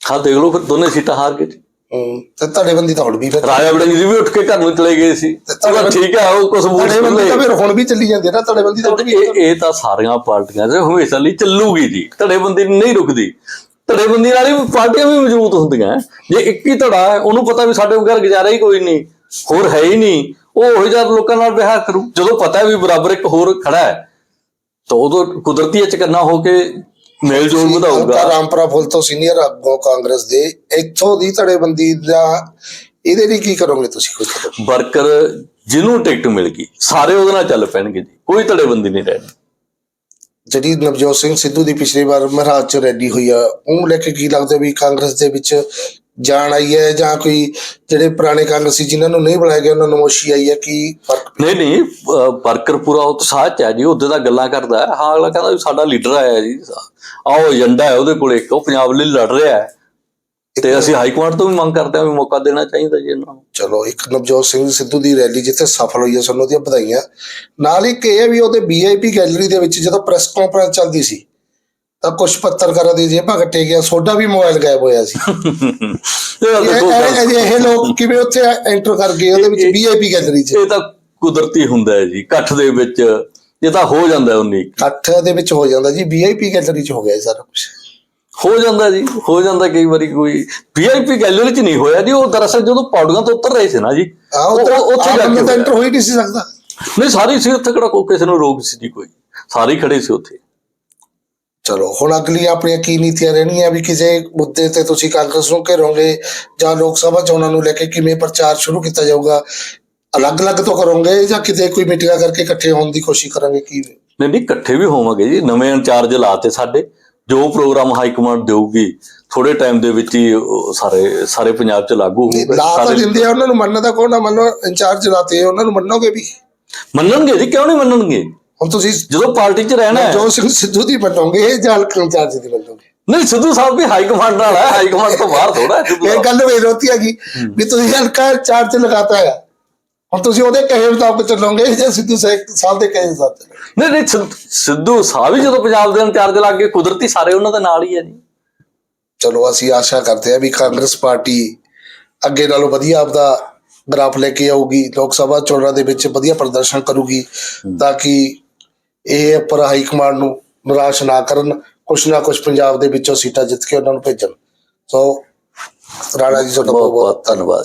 B: ਹਾਂ ਦੇਖ ਲਓ ਫਿਰ ਦੋਨੇ ਸੀਟਾਂ ਹਾਰ ਗਏ ਜੀ।
A: ਹੂੰ, ਤੇ ਤੁਹਾਡੇ ਬੰਦੀ ਤਾਂ ਹੁਣ ਵੀ ਫਿਰ
B: ਰਾਜਾ ਵੜਿੰਗ ਜੀ ਵੀ ਉੱਠ ਕੇ ਘਰ ਨੂੰ ਚਲੇ ਗਏ ਸੀ। ਚਲੋ ਠੀਕ ਹੈ ਉਹ ਕੁਝ ਬੂਟ
A: ਤੁਹਾਡੇ ਬੰਦੀ ਤਾਂ ਫਿਰ ਹੁਣ ਵੀ ਚੱਲੀ ਜਾਂਦੇ ਨਾ ਤੁਹਾਡੇ ਬੰਦੀ ਤਾਂ ਹੁਣ ਵੀ
B: ਇਹ ਇਹ ਤਾਂ ਸਾਰੀਆਂ ਪਾਰਟੀਆਂ 'ਚ ਹਮੇਸ਼ਾ ਲਈ ਚੱਲੂਗੀ ਜੀ। ਧੜੇਬੰਦੀ ਨਹੀਂ ਰੁਕਦੀ। ਧੜੇਬੰਦੀ ਨਾਲ ਹੀ ਪਾਰਟੀਆਂ ਵੀ ਮਜ਼ਬੂਤ ਹੁੰਦੀਆਂ। ਜੇ ਇੱਕ ਹੀ ਧੜਾ ਹੈ ਉਹਨੂੰ ਪਤਾ ਵੀ ਸਾਡੇ ਬਗੈਰ ਗੁਜ਼ਾਰਾ ਹੀ ਕੋਈ ਨਹੀਂ। ਹੋਰ ਹੈ ਹੀ ਨਹੀਂ। ਉਹ ਉਹ ਜਿਹਾ ਲੋਕਾਂ ਨਾਲ ਵਿਹਾਰ ਕਰੂ। ਜਦੋਂ ਪਤਾ ਵੀ ਬਰਾਬਰ ਇੱਕ ਹੋਰ ਖੜਾ ਹੈ ਤਾਂ ਉਦੋਂ ਕੁਦਰਤੀ ਚਕੰਨਾ ਹੋ ਕੇ ਮੇਲ ਜੋਲ ਵਧਾਊਗਾ।
A: ਰਾਮਪੁਰਾ ਫੁੱਲ ਤੋਂ ਸੀਨੀਅਰ ਆਗੂ ਕਾਂਗਰਸ ਦੇ ਇੱਥੋਂ ਦੀ ਧੜੇਬੰਦੀ ਦਾ ਇਹਦੇ ਲਈ ਕੀ ਕਰੋਗੇ ਤੁਸੀਂ ਕੁਝ
B: ਵਰਕਰ ਜਿਹਨੂੰ ਟਿਕਟ ਮਿਲ ਗਈ ਸਾਰੇ ਉਹਦੇ ਨਾਲ ਚੱਲ ਪੈਣਗੇ ਜੀ। ਕੋਈ ਧੜੇਬੰਦੀ ਨਹੀਂ ਰਹਿਣੀ।
A: ਜਿਹੜੀ ਨਵਜੋਤ ਸਿੰਘ ਸਿੱਧੂ ਦੀ ਪਿਛਲੀ ਵਾਰ ਮਹਾਰਾਜ ਚ ਰੈਲੀ ਹੋਈ ਆ, ਉਹਨੂੰ ਲੈ ਕੇ ਕੀ ਲੱਗਦਾ ਵੀ ਕਾਂਗਰਸ ਦੇ ਵਿੱਚ ਜਾਣ ਆਈ ਹੈ ਜਾਂ ਕੋਈ ਜਿਹੜੇ ਪੁਰਾਣੇ ਕਾਂਗਰਸੀ ਜਿਨ੍ਹਾਂ ਨੂੰ ਨਹੀਂ ਬਣਾਇਆ ਗਿਆ, ਉਹਨਾਂ ਨੂੰ ਨਮੋਸ਼ੀ ਆਈ ਹੈ, ਕਿ ਫ਼ਰਕ
B: ਨਹੀਂ ਨਹੀਂ ਵਰਕਰ ਪੂਰਾ ਉਤਸ਼ਾਹ ਚ ਹੈ ਜੀ, ਉਹਦੇ ਦਾ ਗੱਲਾਂ ਕਰਦਾ ਹੈ। ਹਾਂ, ਅਗਲਾ ਕਹਿੰਦਾ ਵੀ ਸਾਡਾ ਲੀਡਰ ਆਇਆ ਜੀ, ਆਹ ਏਜੰਡਾ ਹੈ ਉਹਦੇ ਕੋਲ ਇੱਕ, ਉਹ ਪੰਜਾਬ ਲਈ ਲੜ ਰਿਹਾ ਹੈ। ਤੇ ਅਸੀਂ ਹਾਈ ਕਮਾਂਡ ਤੋਂ ਵੀ ਮੰਗ ਕਰਦੇ ਹਾਂ ਵੀ ਮੌਕਾ ਦੇਣਾ ਚਾਹੀਦਾ ਜੀ ਇਹਨਾਂ ਨੂੰ।
A: ਚਲੋ ਇੱਕ ਨਵਜੋਤ ਸਿੰਘ ਸਿੱਧੂ ਦੀ ਰੈਲੀ ਜਿੱਥੇ ਸਫਲ ਹੋਈ ਹੈ ਸਾਨੂੰ ਉਹਦੀਆਂ ਵਧਾਈਆਂ। ਨਾਲ ਇੱਕ ਇਹ ਹੈ ਵੀ ਉਹਦੇ ਵੀਆਈਪੀ ਗੈਲਰੀ ਦੇ ਵਿੱਚ ਜਦੋਂ ਪ੍ਰੈਸ ਕਾਨਫਰੰਸ ਚੱਲਦੀ ਸੀ ਤਾਂ ਕੁਝ ਪੱਤਰਕਾਰਾਂ ਦੀ ਜੇਬਾਂ ਕੱਟੇ ਗਿਆ ਸੋਡਾ ਵੀ ਮੋਬਾਈਲ ਗਾਇਬ ਹੋਇਆ ਸੀ।
B: ਇਹ
A: ਇਹ ਲੋਕ ਕਿਵੇਂ ਉੱਥੇ ਐਂਟਰ ਕਰ ਗਏ ਉਹਦੇ ਵਿੱਚ ਵੀਆਈਪੀ ਗੈਲਰੀ 'ਚ?
B: ਇਹ ਤਾਂ ਕੁਦਰਤੀ ਹੁੰਦਾ ਹੈ ਜੀ ਇਕੱਠ ਦੇ ਵਿੱਚ ਇਹ ਤਾਂ ਹੋ ਜਾਂਦਾ ਉਨੀ
A: ਇਕੱਠ ਦੇ ਵਿੱਚ ਹੋ ਜਾਂਦਾ ਜੀ ਵੀਆਈਪੀ ਗੈਲਰੀ 'ਚ ਹੋ ਗਿਆ ਸਾਰਾ ਕੁਝ
B: ਹੋ ਜਾਂਦਾ ਜੀ ਹੋ ਜਾਂਦਾ ਕਈ ਵਾਰੀ ਕੋਈ ਵੀਆਈਪੀ ਗੈਲਰੀ ਚ ਨਹੀਂ ਹੋਇਆ ਜੀ ਉਹ ਦਰਅਸਲ ਜਦੋਂ ਪੌੜੀਆਂ ਤੋਂ ਉੱਤਰ ਰਹੇ ਸੀ ਨਾ ਜੀ
A: ਉੱਥੇ
B: ਜਾ ਕੇ।
A: ਐਂਟਰ ਹੋ ਹੀ ਨਹੀਂ ਸੀ ਸਕਦਾ।
B: ਨਹੀਂ ਸਾਰੀ ਸੀ ਉੱਥੇ ਕਿਹੜਾ ਕੋਈ ਕਿਸੇ ਨੂੰ ਰੋਕ ਸੀ ਜੀ ਕੋਈ। ਸਾਰੇ ਖੜੇ ਸੀ ਉੱਥੇ।
A: ਚਲੋ ਹੁਣ ਅਗਲੀ ਆਪਣੀਆਂ ਕੀ ਨੀਤੀਆਂ ਰਹਿਣੀਆਂ ਵੀ ਕਿਸੇ ਮੁੱਦੇ ਤੇ ਤੁਸੀਂ ਕਾਂਗਰਸ ਨੂੰ ਘੇਰੋਗੇ ਜਾਂ ਲੋਕ ਸਭਾ ਚੋਣਾਂ ਨੂੰ ਲੈ ਕੇ ਕਿਵੇਂ ਪ੍ਰਚਾਰ ਸ਼ੁਰੂ ਕੀਤਾ ਜਾਊਗਾ ਅਲੱਗ-ਅਲੱਗ ਤੋਂ ਕਰੋਗੇ ਜਾਂ ਕਿਤੇ ਕੋਈ ਮੀਟਿੰਗਾਂ ਕਰਕੇ ਇਕੱਠੇ ਹੋਣ ਦੀ ਕੋਸ਼ਿਸ਼ ਕਰਾਂਗੇ ਕੀ
B: ਨਹੀਂ ਨਹੀਂ ਇਕੱਠੇ ਵੀ ਹੋਵਾਂਗੇ ਜੀ ਨਵੇਂ ਇੰਚਾਰਜ ਲਾਤੇ ਸਾਡੇ। ਜੋ ਪ੍ਰੋਗਰਾਮ ਹਾਈ ਕਮਾਂਡ ਦੇਊਗੀ ਥੋੜੇ ਟਾਈਮ ਦੇ ਵਿੱਚ ਹੀ ਸਾਰੇ ਸਾਰੇ ਪੰਜਾਬ ਚ ਲਾਗੂ ਹੋਊਗਾ।
A: ਲਾ ਤਾਂ
B: ਸਾਰੇ-
A: ਦਿੰਦੇ ਆ ਉਹਨਾਂ ਨੂੰ ਮੰਨਣ ਦਾ ਕੋਣ ਨਾ ਮੰਨੋ ਇੰਚਾਰਜ ਲਾਤੇ ਉਹਨਾਂ ਨੂੰ ਮੰਨੋਗੇ ਵੀ?
B: ਮੰਨਣਗੇ ਜੀ ਕਿਉਂ ਨਹੀਂ ਮੰਨਣਗੇ?
A: ਹੁਣ ਤੁਸੀਂ
B: ਜਦੋਂ ਪਾਰਟੀ ਚ ਰਹਿਣਾ ਹੈ।
A: ਜੋ ਸਿੰਘ ਸਿੱਧੂ ਦੀ ਮੰਨੋਗੇ ਜਾਂ ਹਲਕਾ ਇੰਚਾਰਜ ਦੀ ਮੰਨੋਗੇ?
B: ਨਹੀਂ ਸਿੱਧੂ ਸਾਹਿਬ ਵੀ ਹਾਈ ਕਮਾਂਡ ਨਾਲ ਹੈ ਹਾਈ ਕਮਾਂਡ ਤੋਂ ਬਾਹਰ ਥੋੜਾ
A: ਇਹ। ਗੱਲ ਵੇਖ ਹੋਤੀ ਹੈਗੀ ਵੀ ਤੁਸੀਂ ਹਲਕਾ ਇੰਚਾਰਜ ਲਗਾਤਾ ਹੈ ਹੁਣ ਤੁਸੀਂ ਉਹਦੇ ਕਹੇ ਮੁਤਾਬਕ ਚੱਲੋਗੇ ਜਾਂ ਸਿੱਧੂ ਸਾਹਿਬ ਦੇ ਕਹੇ ਚੱਲੋਗੇ?
B: ਨਹੀਂ ਨਹੀਂ ਸਿੱਧ- ਸਾਹਿਬ ਵੀ ਜਦੋਂ ਪੰਜਾਬ ਦੇ ਇੰਚਾਰਜ ਲੱਗ ਗਏ ਕੁਦਰਤੀ ਸਾਰੇ ਉਹਨਾਂ ਦੇ ਨਾਲ ਹੀ ਹੈ ਜੀ।
A: ਚਲੋ ਅਸੀਂ ਆਸ਼ਾ ਕਰਦੇ ਹਾਂ ਵੀ ਕਾਂਗਰਸ ਪਾਰਟੀ ਅੱਗੇ ਨਾਲੋਂ ਵਧੀਆ ਆਪਦਾ ਗ੍ਰਾਫ ਲੈ ਕੇ ਆਊਗੀ ਲੋਕ ਸਭਾ ਚੋਣਾਂ ਦੇ ਵਿੱਚ ਵਧੀਆ ਪ੍ਰਦਰਸ਼ਨ ਕਰੂਗੀ ਤਾਂ ਕਿ ਇਹ ਉੱਪਰ ਹਾਈ ਕਮਾਂਡ ਨੂੰ ਨਿਰਾਸ਼ ਨਾ ਕਰਨ ਕੁਛ ਨਾ ਕੁਛ ਪੰਜਾਬ ਦੇ ਵਿੱਚੋਂ ਸੀਟਾਂ ਜਿੱਤ ਕੇ ਉਹਨਾਂ ਨੂੰ ਭੇਜਣ। ਸੋ ਰਾਣਾ ਜੀ ਤੁਹਾਡਾ ਬਹੁਤ
B: ਬਹੁਤ ਧੰਨਵਾਦ।